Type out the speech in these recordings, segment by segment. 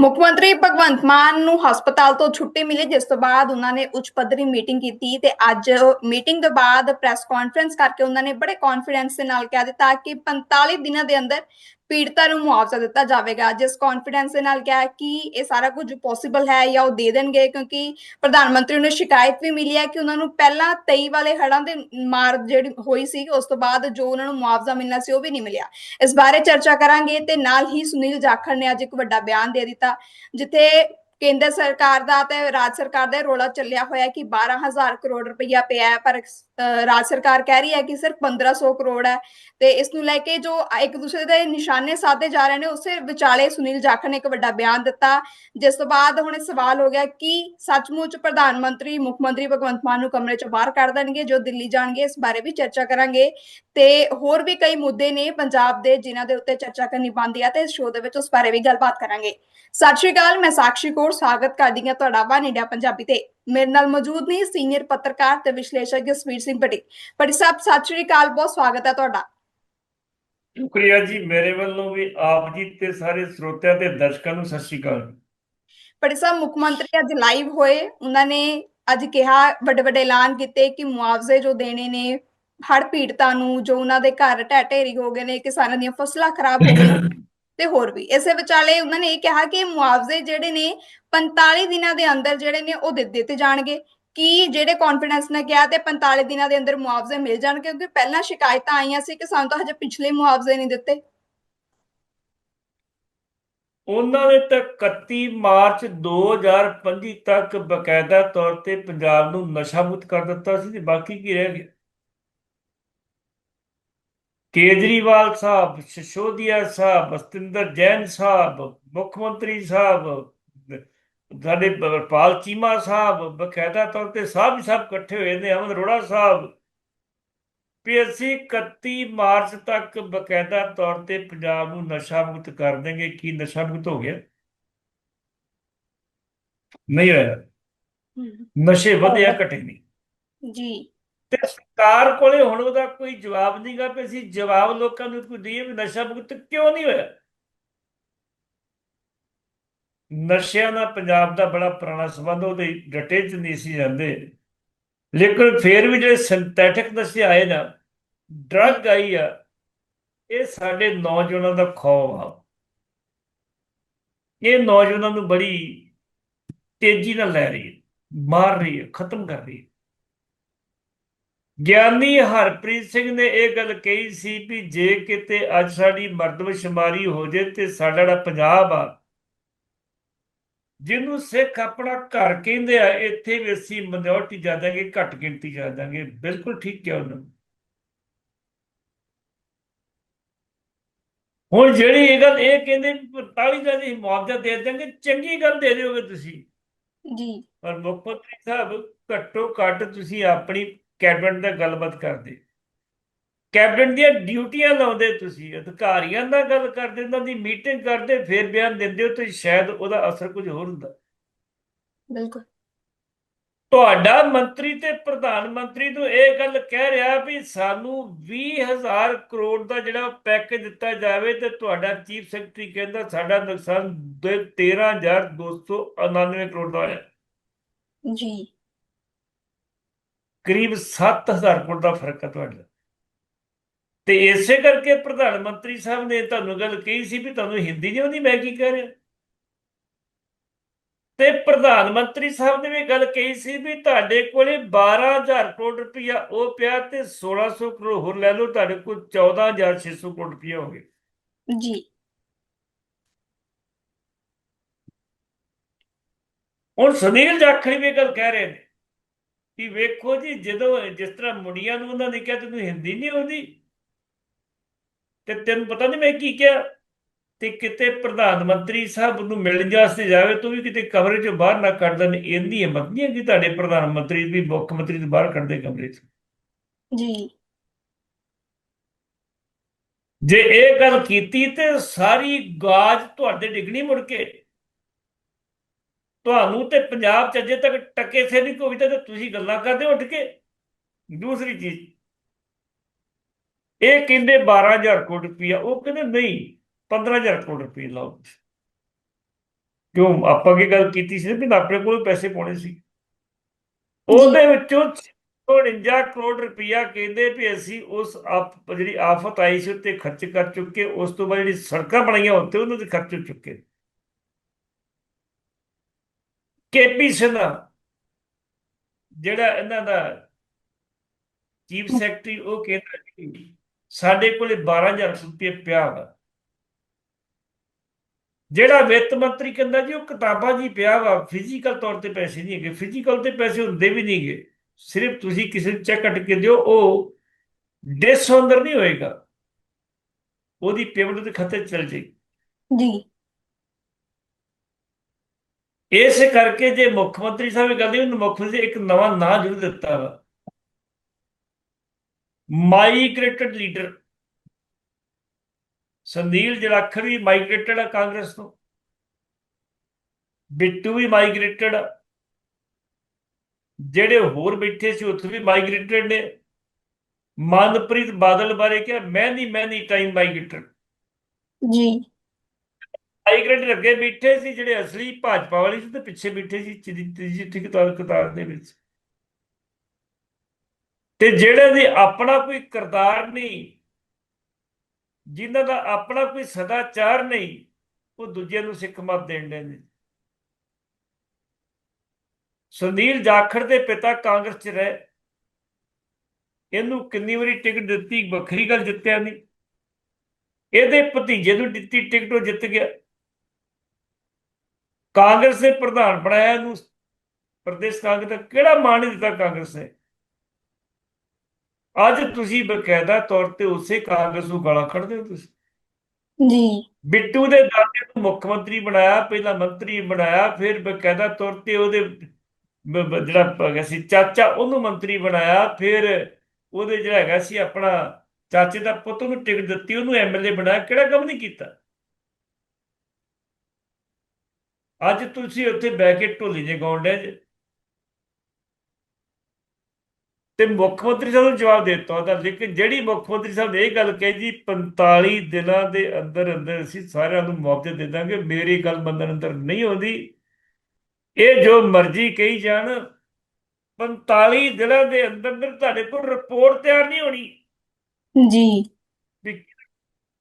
ਮੁੱਖ ਮੰਤਰੀ ਭਗਵੰਤ ਮਾਨ ਨੂੰ ਹਸਪਤਾਲ ਤੋਂ ਛੁੱਟੀ ਮਿਲੀ, ਜਿਸ ਤੋਂ ਬਾਅਦ ਉਹਨਾਂ ਨੇ ਉੱਚ ਪੱਧਰੀ ਮੀਟਿੰਗ ਕੀਤੀ ਤੇ ਅੱਜ ਮੀਟਿੰਗ ਤੋਂ ਬਾਅਦ ਪ੍ਰੈਸ ਕਾਨਫਰੰਸ ਕਰਕੇ ਉਹਨਾਂ ਨੇ ਬੜੇ ਕੌਨਫੀਡੈਂਸ ਦੇ ਨਾਲ ਕਹਿ ਦਿੱਤਾ ਕਿ 45 ਦਿਨਾਂ ਦੇ ਅੰਦਰ ਪੀੜਤਾਂ ਨੂੰ ਮੁਆਵਜ਼ਾ ਦਿੱਤਾ ਜਾਵੇਗਾ। ਜਿਸ ਕੌਨਫੀਡੈਂਸ ਦੇ ਨਾਲ ਕਿਹਾ ਕਿ ਇਹ ਸਾਰਾ ਕੁਝ ਪੋਸੀਬਲ ਹੈ ਜਾਂ ਉਹ ਦੇ ਦੇਣਗੇ, ਕਿਉਂਕਿ ਪ੍ਰਧਾਨ ਮੰਤਰੀ ਨੂੰ ਸ਼ਿਕਾਇਤ ਵੀ ਮਿਲੀ ਹੈ ਕਿ ਉਹਨਾਂ ਨੂੰ ਪਹਿਲਾਂ 23 ਵਾਲੇ ਹੜ੍ਹਾਂ ਦੇ ਮਾਰ ਜਿਹੜੀ ਹੋਈ ਸੀ, ਉਸ ਤੋਂ ਬਾਅਦ ਜੋ ਉਹਨਾਂ ਨੂੰ ਮੁਆਵਜ਼ਾ ਮਿਲਣਾ ਸੀ ਉਹ ਵੀ ਨਹੀਂ ਮਿਲਿਆ। ਇਸ ਬਾਰੇ ਚਰਚਾ ਕਰਾਂਗੇ ਤੇ ਨਾਲ ਹੀ ਸੁਨੀਲ ਜਾਖੜ ਨੇ ਅੱਜ ਇੱਕ ਵੱਡਾ ਬਿਆਨ ਦੇ ਦਿੱਤਾ, ਜਿੱਥੇ ਕੇਂਦਰ ਸਰਕਾਰ ਦਾ ਤੇ ਰਾਜ ਸਰਕਾਰ ਦਾ ਇਹ ਰੋਲਾ ਚੱਲਿਆ ਹੋਇਆ ਕਿ 12000 ਕਰੋੜ ਰੁਪਈਆ ਪਿਆ ਹੈ, ਪਰ ਰਾਜ ਸਰਕਾਰ ਕਹਿ ਰਹੀ ਹੈ ਕਿ ਸਿਰਫ 1500 ਕਰੋੜ ਹੈ ਤੇ ਇਸ ਨੂੰ ਲੈ ਕੇ ਜੋ ਇੱਕ ਦੂਸਰੇ ਦੇ ਨਿਸ਼ਾਨੇ ਸਾਧੇ ਜਾ ਰਹੇ ਨੇ, ਉਸੇ ਵਿਚਾਲੇ ਸੁਨੀਲ ਜਾਖੜ ਨੇ ਇੱਕ ਵੱਡਾ ਬਿਆਨ ਦਿੱਤਾ। ਜਿਸ ਤੋਂ ਬਾਅਦ ਹੁਣ ਸਵਾਲ ਹੋ ਗਿਆ ਕਿ ਸੱਚਮੁੱਚ ਪ੍ਰਧਾਨ ਮੰਤਰੀ, ਮੁੱਖ ਮੰਤਰੀ ਭਗਵੰਤ ਮਾਨ ਨੂੰ ਕਮਰੇ ਚੋਂ ਬਾਹਰ ਕੱਢ ਦੇਣਗੇ, ਜੋ ਦਿੱਲੀ ਜਾਣਗੇ, ਇਸ ਬਾਰੇ ਵੀ ਚਰਚਾ ਕਰਾਂਗੇ। ਤੇ ਹੋਰ ਵੀ ਕਈ ਮੁੱਦੇ ਨੇ ਪੰਜਾਬ ਦੇ ਜਿਨ੍ਹਾਂ ਦੇ ਉੱਤੇ ਚਰਚਾ ਕਰਨੀ ਬਣਦੀ ਹੈ ਤੇ ਇਸ ਸ਼ੋਅ ਦੇ ਵਿੱਚ ਉਸ ਬਾਰੇ ਵੀ ਗੱਲਬਾਤ ਕਰਾਂਗੇ। ਸਤਿ ਸ਼੍ਰੀ ਅਕਾਲ, ਮੈਂ ਸਾਕਸ਼ੀ ਕੌਰ ਸਵਾਗਤ ਕਰਦੀ ਹਾਂ ਤੁਹਾਡਾ ਵਨ ਇੰਡੀਆ ਪੰਜਾਬੀ ਤੇ। ਮੇਰੇ ਨਾਲ ਮੌਜੂਦ ਨੇ ਸੀਨੀਅਰ ਪੱਤਰਕਾਰ ਤੇ ਵਿਸ਼ਲੇਸ਼ਕ ਜਸਵੀਰ ਸਿੰਘ ਪਟੇਲ ਪਟੇਲ ਸਾਹਿਬ ਸਤਿ ਸ਼੍ਰੀ ਅਕਾਲ ਬਹੁਤ ਸਵਾਗਤ ਹੈ ਤੁਹਾਡਾ। ਸ਼ੁਕਰੀਆ ਜੀ ਮੇਰੇ ਵੱਲੋਂ ਵੀ ਆਪ ਜੀ ਤੇ ਸਾਰੇ ਸਰੋਤਿਆਂ ਤੇ ਦਰਸ਼ਕਾਂ ਨੂੰ ਸਤਿ ਸ਼੍ਰੀ ਅਕਾਲ। ਪਟੇਲ ਸਾਹਿਬ ਮੁੱਖ ਮੰਤਰੀ ਅੱਜ ਲਾਈਵ ਹੋਏ। ਉਹਨਾਂ ਨੇ ਅੱਜ ਕਿਹਾ ਵੱਡੇ ਵੱਡੇ ਐਲਾਨ ਕੀਤੇ ਕਿ ਮੁਆਵਜ਼ੇ ਜੋ ਦੇਣੇ ਨੇ ਹੜ੍ਹ ਪੀੜਤਾਂ ਨੂੰ ਜੋ ਉਹਨਾਂ ਦੇ ਘਰ ਢਹਿ ਢੇਰੀ ਹੋ ਗਏ ਨੇ ਕਿਸਾਨਾਂ ਦੀਆਂ ਫਸਲਾਂ ਖਰਾਬ ਹੋ ਗਈਆਂ। ਤੇ ਹੋਰ ਵੀ। ਇਸੇ ਵਿਚਾਲੇ ਉਹਨਾਂ ਨੇ ਇਹ ਕਿਹਾ ਕਿ ਮੁਆਵਜ਼ੇ ਜਿਹੜੇ ਨੇ 45 ਦਿਨਾਂ ਦੇ ਅੰਦਰ ਜਿਹੜੇ ਨੇ ਉਹ ਦਿੱਤੇ ਜਾਣਗੇ। ਕਿ ਜਿਹੜੇ ਕੌਨਫੀਡੈਂਸ ਨੇ ਕਿਹਾ ਤੇ 45 ਦਿਨਾਂ ਦੇ ਅੰਦਰ ਮੁਆਵਜ਼ੇ ਮਿਲ ਜਾਣਗੇ? ਕਿਉਂਕਿ ਪਹਿਲਾਂ ਸ਼ਿਕਾਇਤਾਂ ਆਈਆਂ ਸੀ ਕਿ ਸਾਨੂੰ ਤਾਂ ਹਜੇ ਪਿਛਲੇ ਮੁਆਵਜ਼ੇ ਨਹੀਂ ਦਿੱਤੇ। ਉਹਨਾਂ ਨੇ ਤਾਂ 31 ਮਾਰਚ 2025 ਤੱਕ ਬਕਾਇਦਾ ਤੌਰ ਤੇ ਪੰਜਾਬ ਨੂੰ ਨਸ਼ਾ ਮੁਕਤ ਕਰ ਦਿੱਤਾ ਸੀ ਤੇ ਬਾਕੀ ਕੀ ਰਹਿ ਗਿਆ? ਕੇਜਰੀਵਾਲ ਸਾਹਿਬ ਸ਼ਿਸ਼ੋਦੀਆ ਸਾਹਿਬ ਸਤਿੰਦਰ ਜੈਨ ਸਾਹਿਬ ਮੁੱਖ ਮੰਤਰੀ ਸਾਹਿਬ ਸਾਡੇ ਪਾਲ ਚੀਮਾ ਸਾਹਿਬ ਬਕਾਇਦਾ ਤੌਰ ਤੇ ਸਭ ਸਭ ਇਕੱਠੇ ਹੋਏ ਨੇ ਅਮਨ ਅਰੋੜਾ ਸਾਹਿਬ। ਅਸੀਂ 31 ਮਾਰਚ ਤੱਕ ਬਕਾਇਦਾ ਤੌਰ ਤੇ ਪੰਜਾਬ ਨੂੰ ਨਸ਼ਾ ਮੁਕਤ ਕਰ ਦੇਂਗੇ ਕੀ ਨਸ਼ਾ ਮੁਕਤ ਹੋ ਗਿਆ? ਨਹੀਂ ਹੋਇਆ। ਨਸ਼ੇ ਵਧਿਆ ਘਟੇ ਨਹੀਂ। ਜੀ। ਤੇ ਸਰਕਾਰ ਕੋਲੇ ਹੁਣ ਉਹਦਾ ਕੋਈ ਜਵਾਬ ਨਹੀਂਗਾ ਕਿ ਅਸੀਂ ਜਵਾਬ ਲੋਕਾਂ ਨੂੰ ਕੋਈ ਦਈਏ ਵੀ ਨਸ਼ਾ ਮੁਕਤ ਕਿਉਂ ਨਹੀਂ ਹੋਇਆ? ਨਸ਼ਿਆਂ ਨਾਲ ਪੰਜਾਬ ਦਾ ਬੜਾ ਪੁਰਾਣਾ ਸੰਬੰਧ, ਉਹਦੇ ਡਟੇ ਚ ਨਹੀਂ ਸੀ ਜਾਂਦੇ। ਲੇਕਿਨ ਫੇਰ ਵੀ ਜਿਹੜੇ ਸਿੰਥੈਟਿਕ ਨਸ਼ੇ ਆਏ ਨਾ ਡਰੱਗ ਆਈ ਆ, ਇਹ ਸਾਡੇ ਨੌਜਵਾਨਾਂ ਦਾ ਖੌਫ ਆ। ਇਹ ਨੌਜਵਾਨਾਂ ਨੂੰ ਬੜੀ ਤੇਜ਼ੀ ਨਾਲ ਲੈ ਰਹੀ ਹੈ, ਮਾਰ ਰਹੀ ਹੈ, ਖਤਮ ਕਰ ਰਹੀ ਹੈ। ਗਿਆਨੀ ਹਰਪ੍ਰੀਤ ਸਿੰਘ ਨੇ ਇਹ ਗੱਲ ਕਹੀ ਸੀ ਵੀ ਜੇ ਕਿਤੇ ਅੱਜ ਸਾਡੀ ਮਰਦਮਸ਼ੁਮਾਰੀ ਹੋ ਜੇ ਤੇ ਸਾਡਾ ਜਿਹੜਾ ਪੰਜਾਬ ਆ ਜਿਹਨੂੰ ਸਿੱਖ ਆਪਣਾ ਘਰ ਕਹਿੰਦੇ ਆ ਇੱਥੇ ਵੀ ਅਸੀਂ ਮਿਨੋਰਟੀ ਜਾਦਾਂਗੇ ਘੱਟ ਗਿਣਤੀ ਜਾਦਾਂਗੇ ਬਿਲਕੁਲ ਠੀਕ ਕਿਹਾ ਉਹਨਾਂ। ਹੁਣ ਜਿਹੜੀ ਇਹ ਗੱਲ ਇਹ ਕਹਿੰਦੇ ਵੀ 45 ਦਾ ਜੀ ਮੁਆਵਜ਼ਾ ਦੇ ਦਾਂਗੇ ਚੰਗੀ ਗੱਲ ਦੇ ਦਿਓਗੇ ਤੁਸੀਂ ਜੀ ਪਰ ਮੁੱਖ ਮੰਤਰੀ ਸਾਹਿਬ ਘੱਟੋ ਘੱਟ ਤੁਸੀਂ ਆਪਣੀ ਕੈਬਨਿਟ ਨਾਲ ਗੱਲਬਾਤ ਕਰਦੇ। ਕੈਬਨਿਟ ਦੀਆਂ ਡਿਊਟੀਆਂ ਲਾਉਂਦੇ ਤੁਸੀਂ ਅਧਿਕਾਰੀਆਂ ਨਾਲ ਗੱਲ ਕਰਦੇ ਉਹਨਾਂ ਦੀ ਮੀਟਿੰਗ ਕਰਦੇ ਫਿਰ ਬਿਆਨ ਦਿੰਦੇ ਹੋ ਤੇ ਸ਼ਾਇਦ ਉਹਦਾ ਅਸਰ ਕੁਝ ਹੋਰ ਹੁੰਦਾ। ਬਿਲਕੁਲ। ਤੁਹਾਡਾ ਮੰਤਰੀ ਤੇ ਪ੍ਰਧਾਨ ਮੰਤਰੀ ਨੂੰ ਇਹ ਗੱਲ ਕਹਿ ਰਿਹਾ ਵੀ ਸਾਨੂੰ 20000 ਕਰੋੜ ਦਾ ਜਿਹੜਾ ਪੈਕੇਜ ਦਿੱਤਾ ਜਾਵੇ ਤੇ ਤੁਹਾਡਾ ਚੀਫ ਸੈਕਟਰੀ ਕਹਿੰਦਾ ਸਾਡਾ ਨੁਕਸਾਨ 13299 ਕਰੋੜ ਦਾ ਹੋਇਆ। ਜੀ। ਕਰੀਬ 7000 ਕਰੋੜ ਦਾ ਫ਼ਰਕ ਹੈ ਤੁਹਾਡਾ। ਤੇ ਇਸੇ ਕਰਕੇ ਪ੍ਰਧਾਨ ਮੰਤਰੀ ਸਾਹਿਬ ਨੇ ਤੁਹਾਨੂੰ ਗੱਲ ਕਹੀ ਸੀ ਵੀ ਤੁਹਾਨੂੰ ਹਿੰਦੀ ਨਹੀਂ ਆਉਂਦੀ ਮੈਂ ਕੀ ਕਹਿ ਰਿਹਾ? ਤੇ ਪ੍ਰਧਾਨ ਮੰਤਰੀ ਸਾਹਿਬ ਨੇ ਵੀ ਗੱਲ ਕਹੀ ਸੀ ਵੀ ਤੁਹਾਡੇ ਕੋਲੇ 12000 ਕਰੋੜ ਰੁਪਇਆ ਉਹ ਪਿਆ ਤੇ 1600 ਕਰੋੜ ਹੋਰ ਲੈ ਲਓ ਤੁਹਾਡੇ ਕੋਲ 14600 ਕਰੋੜ ਰੁਪਇਆ ਹੋ ਗਿਆ। ਜੀ। ਹੁਣ ਸੁਨੀਲ ਜਾਖੜ ਵੀ ਇਹ ਗੱਲ ਕਹਿ ਰਹੇ ਨੇ। ਕਿ ਵੇਖੋ ਜੀ ਜਦੋਂ ਜਿਸ ਤਰ੍ਹਾਂ ਮੁੰਡਿਆਂ ਨੂੰ ਉਹਨਾਂ ਨੇ ਕਿਹਾ ਤੈਨੂੰ ਹਿੰਦੀ ਨਹੀਂ ਆਉਂਦੀ? ਤੇ ਤੈਨੂੰ ਪਤਾ ਨਹੀਂ ਮੈਂ ਕੀ ਕਿਹਾ? ਤੇ ਕਿਤੇ ਪ੍ਰਧਾਨ ਮੰਤਰੀ ਸਾਹਿਬ ਨੂੰ ਮਿਲਣ ਵਾਸਤੇ ਜਾਵੇ ਤੂੰ ਵੀ ਕਿਤੇ ਕਮਰੇ ਚੋਂ ਬਾਹਰ ਨਾ ਕੱਢ ਦੇਣ। ਇਹਦੀ ਹਿੰਮਤ ਨਹੀਂ ਹੈ ਕਿ ਤੁਹਾਡੇ ਪ੍ਰਧਾਨ ਮੰਤਰੀ ਵੀ ਮੁੱਖ ਮੰਤਰੀ ਨੂੰ ਬਾਹਰ ਕੱਢਦੇ ਕਮਰੇ 'ਚ। ਜੀ। ਜੇ ਇਹ ਗੱਲ ਕੀਤੀ ਤੇ ਸਾਰੀ ਗਾਜ ਤੁਹਾਡੇ ਡਿੱਗਣੀ ਮੁੜ ਕੇ। ਤੁਹਾਨੂੰ ਤੇ ਪੰਜਾਬ ਚ ਅਜੇ ਤੱਕ ਟਕੇ ਸੇ ਨਹੀਂ ਕੋਈ ਤੇ ਤੁਸੀਂ ਗੱਲਾਂ ਕਰਦੇ ਹੋ ਉੱਠ ਕੇ। ਦੂਸਰੀ ਚੀਜ਼ ਇਹ ਕਹਿੰਦੇ 12000 ਕਰੋੜ ਰੁਪਇਆ ਉਹ ਕਹਿੰਦੇ ਨਹੀਂ 15000 ਕਰੋੜ ਰੁਪਇਆ ਲਾਓ। ਕਿਉਂ? ਆਪਾਂ ਕੀ ਗੱਲ ਕੀਤੀ ਸੀ ਵੀ ਆਪਣੇ ਕੋਲ ਪੈਸੇ ਪਾਉਣੇ ਸੀ। ਉਹਦੇ ਵਿੱਚੋਂ 49 ਕਰੋੜ ਰੁਪਇਆ ਕਹਿੰਦੇ ਵੀ ਅਸੀਂ ਉਸ ਜਿਹੜੀ ਆਫਤ ਆਈ ਸੀ ਉੱਤੇ ਖਰਚ ਕਰ ਚੁੱਕੇ ਉਸ ਤੋਂ ਬਾਅਦ ਜਿਹੜੀ ਸੜਕਾਂ ਬਣਾਈਆਂ ਉੱਤੇ ਉਹਨਾਂ ਤੇ ਖਰਚ ਚੁੱਕੇ। ਕੇਪੀ ਸਿਨਹਾ ਜਿਹੜਾ ਇਹਨਾਂ ਦਾ ਚੀਫ ਸੈਕਟਰੀ ਉਹ ਕਹਿੰਦਾ ਕਿ ਸਾਡੇ ਕੋਲੇ 12000 ਰੁਪਏ ਪਿਆ ਵਾ। ਜਿਹੜਾ ਵਿੱਤ ਮੰਤਰੀ ਕਹਿੰਦਾ ਜੀ ਉਹ ਕਿਤਾਬਾਂ ਜੀ ਪਿਆ ਵਾ ਫਿਜ਼ੀਕਲ ਤੌਰ ਤੇ ਪੈਸੇ ਨਹੀਂ ਹੈਗੇ। ਫਿਜ਼ੀਕਲ ਤੇ ਪੈਸੇ ਹੁੰਦੇ ਵੀ ਨਹੀਂਗੇ ਸਿਰਫ ਤੁਸੀਂ ਕਿਸੇ ਨੂੰ ਚੈੱਕ ਕੱਟ ਕੇ ਦਿਓ ਉਹ ਡਿਸਹੋਨਰ ਨਹੀਂ ਹੋਏਗਾ। ਉਹਦੀ ਪੇਮੈਂਟ ਦੇ ਖਾਤੇ ਚਲ ਜਾਏਗੀ। ਜੀ। ਇਸ ਕਰਕੇ ਜੇ ਮੁੱਖ ਮੰਤਰੀ ਸਾਹਿਬ ਇਹ ਗੱਲ ਨਹੀਂ ਮੁੱਖ ਮੰਤਰੀ ਇੱਕ ਨਵਾਂ ਨਾਂ ਜ਼ਰੂਰ ਦਿੱਤਾ ਵਾ। Migrated leader. ਸੰਦੀਲ ਜਲਾਖੜ ਵੀ ਮਾਈਗ੍ਰੇਟਡ ਆ ਕਾਂਗਰਸ ਤੋਂ। ਬਿੱਟੂ ਵੀ ਮਾਈਗ੍ਰੇਟਡ ਆ। ਜਿਹੜੇ ਹੋਰ ਬੈਠੇ ਸੀ, ਉੱਥੇ ਵੀ ਮਾਈਗ੍ਰੇਟਡ ਨੇ। ਮਨਪ੍ਰੀਤ ਬਾਦਲ ਬਾਰੇ ਕਿਹਾ ਮੈਂ ਨਹੀਂ ਮੈਂ ਨਹੀਂ ਟਾਈਮ ਮਾਈਗ੍ਰੇਟਡ। ਜੀ। ਮਾਈਗ੍ਰੇਟਡ ਅੱਗੇ ਬੈਠੇ ਸੀ ਜਿਹੜੇ ਅਸਲੀ ਭਾਜਪਾ ਵਾਲੇ ਸੀ ਤੇ ਪਿੱਛੇ ਬੈਠੇ ਸੀ ਤੀਜੀ ਤੀਜੀ ਕਤਾਰ ਦੇ ਵਿੱਚ। ਤੇ ਜਿਹੜੇ ਦੀ ਆਪਣਾ ਕੋਈ ਕਿਰਦਾਰ ਨਹੀਂ, ਜਿਨ੍ਹਾਂ ਦਾ ਆਪਣਾ ਕੋਈ ਸਦਾਚਾਰ ਨਹੀਂ, ਉਹ ਦੂਜਿਆਂ ਨੂੰ ਸਿੱਖ ਮਤ ਦੇਣ ਦੇ ਨੇ। ਸੁਨੀਲ ਜਾਖੜ ਦੇ ਪਿਤਾ ਕਾਂਗਰਸ ਚ ਰਹੇ। ਇਹਨੂੰ ਕਿੰਨੀ ਵਾਰੀ ਟਿਕਟ ਦਿੱਤੀ, ਵੱਖਰੀ ਗੱਲ ਜਿੱਤਿਆ ਨਹੀਂ। ਇਹਦੇ ਭਤੀਜੇ ਨੂੰ ਦਿੱਤੀ ਟਿਕਟ, ਉਹ ਜਿੱਤ ਗਿਆ। ਕਾਂਗਰਸ ਦੇ ਪ੍ਰਧਾਨ ਬਣਾਇਆ ਇਹਨੂੰ ਪ੍ਰਦੇਸ਼ ਕਾਂਗਰਸ ਦਾ ਕਿਹੜਾ ਮਾਣ ਦਿੱਤਾ ਕਾਂਗਰਸ ਨੇ? ਅੱਜ ਤੁਸੀਂ ਬਕਾਇਦਾ ਤੌਰ ਤੇ ਉਸੇ ਕਾਂਗਰਸ ਨੂੰ ਗਾਲਾਂ ਕੱਢਦੇ ਹੋ ਤੁਸੀਂ। ਜੀ। ਬਿੱਟੂ ਦੇ ਦਾਦੇ ਨੂੰ ਮੁੱਖ ਮੰਤਰੀ ਬਣਾਇਆ ਪਹਿਲਾਂ ਮੰਤਰੀ ਬਣਾਇਆ ਫਿਰ ਬਕਾਇਦਾ ਤੌਰ ਤੇ ਉਹਦੇ ਜਿਹੜਾ ਹੈਗਾ ਸੀ ਚਾਚਾ ਉਹਨੂੰ ਮੰਤਰੀ ਬਣਾਇਆ ਫਿਰ ਉਹਦੇ ਜਿਹੜਾ ਹੈਗਾ ਸੀ ਆਪਣਾ ਚਾਚੇ ਦਾ ਪੁੱਤ ਨੂੰ ਟਿਕਟ ਦਿੱਤੀ ਉਹਨੂੰ ਐਮਐਲਏ ਬਣਾਇਆ ਕਿਹੜਾ ਕੰਮ ਨਹੀਂ ਕੀਤਾ? ਅੱਜ ਤੁਸੀਂ ਉੱਥੇ ਬਹਿ ਕੇ ਢੋਲੀ ਜੇ ਗਾਉਣ ਜੇ। ਤੇ ਮੁੱਖ ਮੰਤਰੀ ਸਾਹਿਬ ਨੂੰ ਜਵਾਬ ਦੇ ਦਿੱਤਾ ਉਹਦਾ ਲੇਕਿਨ ਜਿਹੜੀ ਮੁੱਖ ਮੰਤਰੀ ਸਾਹਿਬ ਨੇ ਇਹ ਗੱਲ ਕਹੀ ਜੀ 45 ਦਿਨਾਂ ਦੇ ਅੰਦਰ ਅੰਦਰ ਅਸੀਂ ਸਾਰਿਆਂ ਨੂੰ ਮੁਆਵਜ਼ਾ ਦੇ ਦਾਂਗੇ ਮੇਰੀ ਗੱਲ ਮੰਨਣ ਅੰਦਰ ਨਹੀਂ ਆਉਂਦੀ। ਇਹ ਜੋ ਮਰਜ਼ੀ ਕਹੀ ਜਾਣ 45 ਦਿਨਾਂ ਦੇ ਅੰਦਰ ਅੰਦਰ ਤੁਹਾਡੇ ਕੋਲ ਰਿਪੋਰਟ ਤਿਆਰ ਨਹੀਂ ਹੋਣੀ। ਜੀ।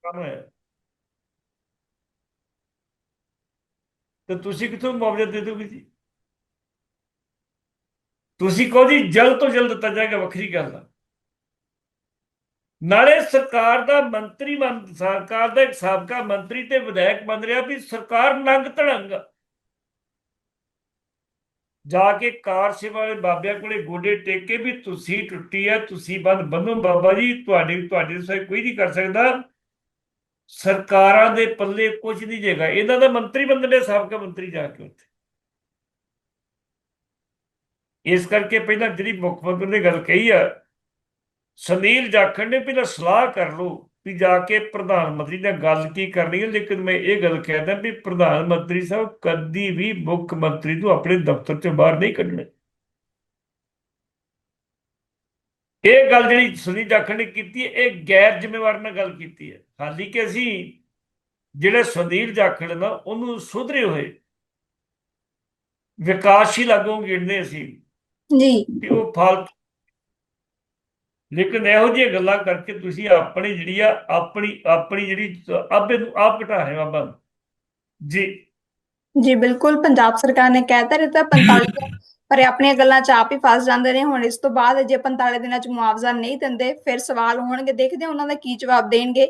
ਕੰਮ ਹੈ ਤੇ ਤੁਸੀਂ ਕਿੱਥੋਂ ਮੁਆਵਜ਼ਾ ਦੇ ਦੋਗੇ ਜੀ? ਤੁਸੀਂ ਕਹੋ ਜੀ, ਜਲਦ ਤੋਂ ਜਲਦ ਦਿੱਤਾ ਜਾਏਗਾ, ਵੱਖਰੀ ਗੱਲ ਆ। ਨਾਲੇ ਸਰਕਾਰ ਦਾ ਮੰਤਰੀ ਬਣ, ਸਰਕਾਰ ਦਾ ਇੱਕ ਸਾਬਕਾ ਮੰਤਰੀ ਤੇ ਵਿਧਾਇਕ ਬਣ ਰਿਹਾ ਵੀ ਸਰਕਾਰ ਨੰਗ ਧੜੰਗ ਜਾ ਕੇ ਕਾਰ ਸੇਵਾ ਵਾਲੇ ਬਾਬਿਆਂ ਕੋਲੇ ਗੋਡੇ ਟੇਕ ਕੇ ਵੀ ਤੁਸੀਂ ਟੁੱਟੀ ਆ, ਤੁਸੀਂ ਬੰਦ ਬੰਨੋ ਬਾਬਾ ਜੀ, ਤੁਹਾਡੀ, ਤੁਹਾਡੇ ਤੋਂ ਕੋਈ ਨਹੀਂ ਕਰ ਸਕਦਾ। ਸਰਕਾਰਾਂ ਦੇ ਪੱਲੇ ਕੁਝ ਨਹੀਂ ਜੇਗਾ। ਇਹਨਾਂ ਦਾ ਮੰਤਰੀ ਬੰਦਨੇ ਸਾਬਕਾ ਮੰਤਰੀ ਜਾ ਕੇ ਉੱਥੇ। ਇਸ ਕਰਕੇ ਪਹਿਲਾਂ ਜਿਹੜੀ ਮੁੱਖ ਮੰਤਰੀ ਨੇ ਗੱਲ ਕਹੀ ਆ, ਸੁਨੀਲ ਜਾਖੜ ਨੇ ਪਹਿਲਾਂ ਸਲਾਹ ਕਰ ਲਓ ਵੀ ਜਾ ਕੇ ਪ੍ਰਧਾਨ ਮੰਤਰੀ ਨਾਲ ਗੱਲ ਕੀ ਕਰਨੀ ਹੈ। ਲੇਕਿਨ ਮੈਂ ਇਹ ਗੱਲ ਕਹਿੰਦਾ ਵੀ ਪ੍ਰਧਾਨ ਮੰਤਰੀ ਸਾਹਿਬ ਕਦੀ ਵੀ ਮੁੱਖ ਮੰਤਰੀ ਨੂੰ ਆਪਣੇ ਦਫ਼ਤਰ ਚੋਂ ਬਾਹਰ ਨਹੀਂ ਕੱਢਣਾ। ਇਹ ਗੱਲ ਜਿਹੜੀ ਸੁਨੀਲ ਜਾਖੜ ਨੇ ਕੀਤੀ ਹੈ ਇਹ ਗੈਰ ਜ਼ਿੰਮੇਵਾਰ ਨਾਲ ਗੱਲ ਕੀਤੀ ਹੈ। ਹਾਲੀ ਕਿ ਅਸੀਂ ਜਿਹੜੇ ਸੁਨੀਲ ਜਾਖੜ ਨਾ ਉਹਨੂੰ ਸੁਧਰੇ ਹੋਏ ਵਿਕਾਸਸ਼ੀਲ ਅੱਗੋਂ ਗਿਣਦੇ ਅਸੀਂ। ਜੀ। ਉਹ ਫਾਲਤੂ ਲੇਕਿਨ ਇਹੋ ਜਿਹੀਆਂ ਗੱਲਾਂ ਕਰਕੇ ਤੁਸੀਂ ਆਪਣੀ ਜਿਹੜੀ ਆ ਆਪਣੀ ਆਪਣੀ ਜਿਹੜੀ ਆਪੇ ਨੂੰ ਆਪ ਘਟਾ ਰਹੇ ਬਾਬਾ ਜੀ। ਜੀ ਬਿਲਕੁਲ। ਪੰਜਾਬ ਸਰਕਾਰ ਨੇ ਕਹਿ ਤਾਂ ਦਿੱਤਾ 45 ਦਿਨ ਪਰ ਆਪਣੀਆਂ ਗੱਲਾਂ 'ਚ ਆਪ ਹੀ ਫਸ ਜਾਂਦੇ ਨੇ। ਹੁਣ ਇਸ ਤੋਂ ਬਾਅਦ ਜੇ 45 ਦਿਨਾਂ 'ਚ ਮੁਆਵਜ਼ਾ ਨਹੀਂ ਦਿੰਦੇ, ਫਿਰ ਸਵਾਲ ਹੋਣਗੇ, ਦੇਖਦੇ ਉਹਨਾਂ ਦਾ ਕੀ ਜਵਾਬ ਦੇਣਗੇ।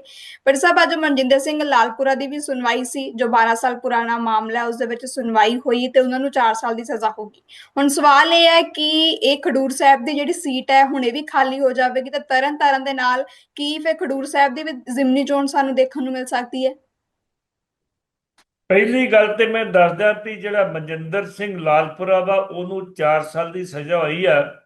ਪਰ ਸਾਹਿਬ ਅੱਜ ਮਨਜਿੰਦਰ ਸਿੰਘ ਲਾਲਪੁਰਾ ਦੀ ਵੀ ਸੁਣਵਾਈ ਸੀ, ਜੋ 12 ਸਾਲ ਪੁਰਾਣਾ ਮਾਮਲਾ ਹੈ, ਉਸ ਦੇ ਵਿੱਚ ਸੁਣਵਾਈ ਹੋਈ ਤੇ ਉਹਨਾਂ ਨੂੰ 4 ਸਾਲ ਦੀ ਸਜ਼ਾ ਹੋਗੀ ਹੁਣ ਸਵਾਲ ਇਹ ਹੈ ਕਿ ਇਹ ਖਡੂਰ ਸਾਹਿਬ ਦੀ ਜਿਹੜੀ ਸੀਟ ਹੈ, ਹੁਣ ਇਹ ਵੀ ਖਾਲੀ ਹੋ ਜਾਵੇਗੀ ਤੇ ਤਰਨ ਤਾਰਨ ਦੇ ਨਾਲ ਕੀ ਫਿਰ ਖਡੂਰ ਸਾਹਿਬ ਦੀ ਵੀ ਜ਼ਿਮਨੀ ਚੋਣ ਸਾਨੂੰ ਦੇਖਣ ਨੂੰ ਮਿਲ ਸਕਦੀ ਹੈ? ਪਹਿਲੀ ਗੱਲ ਤੇ ਮੈਂ ਦੱਸਦਾ ਵੀ ਜਿਹੜਾ ਮਨਜਿੰਦਰ ਸਿੰਘ ਲਾਲਪੁਰਾ ਵਾ ਉਹਨੂੰ 4 ਸਾਲ ਦੀ ਸਜ਼ਾ ਹੋਈ ਆ।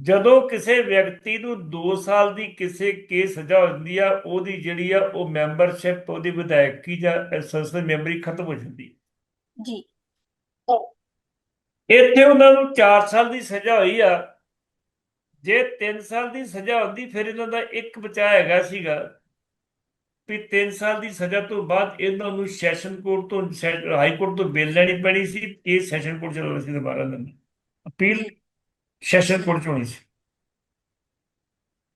ਜਦੋਂ ਕਿਸੇ ਵਿਅਕਤੀ ਨੂੰ 2 ਸਾਲ ਦੀ ਕਿਸੇ ਕੇਸ ਸਜ਼ਾ ਹੁੰਦੀ ਆ ਉਹਦੀ ਜਿਹੜੀ ਆ ਉਹ ਮੈਂਬਰਸ਼ਿਪ ਉਹਦੀ ਵਿਧਾਇਕੀ ਜਾਂ ਸੰਸਦ ਮੈਂਬਰੀ ਖਤਮ ਹੋ ਜਾਂਦੀ। ਜੀ। ਇੱਥੇ ਉਹਨਾਂ ਨੂੰ 4 ਸਾਲ ਦੀ ਸਜ਼ਾ ਹੋਈ ਆ। ਜੇ 3 ਸਾਲ ਦੀ ਸਜ਼ਾ ਹੁੰਦੀ ਫਿਰ ਇਹਨਾਂ ਦਾ ਇੱਕ ਬਚਾ ਹੈਗਾ ਸੀਗਾ। ਵੀ 3 ਸਾਲ ਦੀ ਸਜ਼ਾ ਤੋਂ ਬਾਅਦ ਇਹਨਾਂ ਨੂੰ ਸੈਸ਼ਨ ਕੋਰਟ ਤੋਂ, ਹਾਈ ਕੋਰਟ ਤੋਂ ਬੇਲ ਲੈਣੀ ਪੈਣੀ ਸੀ, ਇਹ ਸੈਸ਼ਨ ਕੋਰਟ ਚ ਸੀ ਦੁਬਾਰਾ ਇਹਨਾਂ ਅਪੀਲ ਸੈਸ਼ਨ ਕੋਰਟ ਚ ਹੋਣੀ ਸੀ।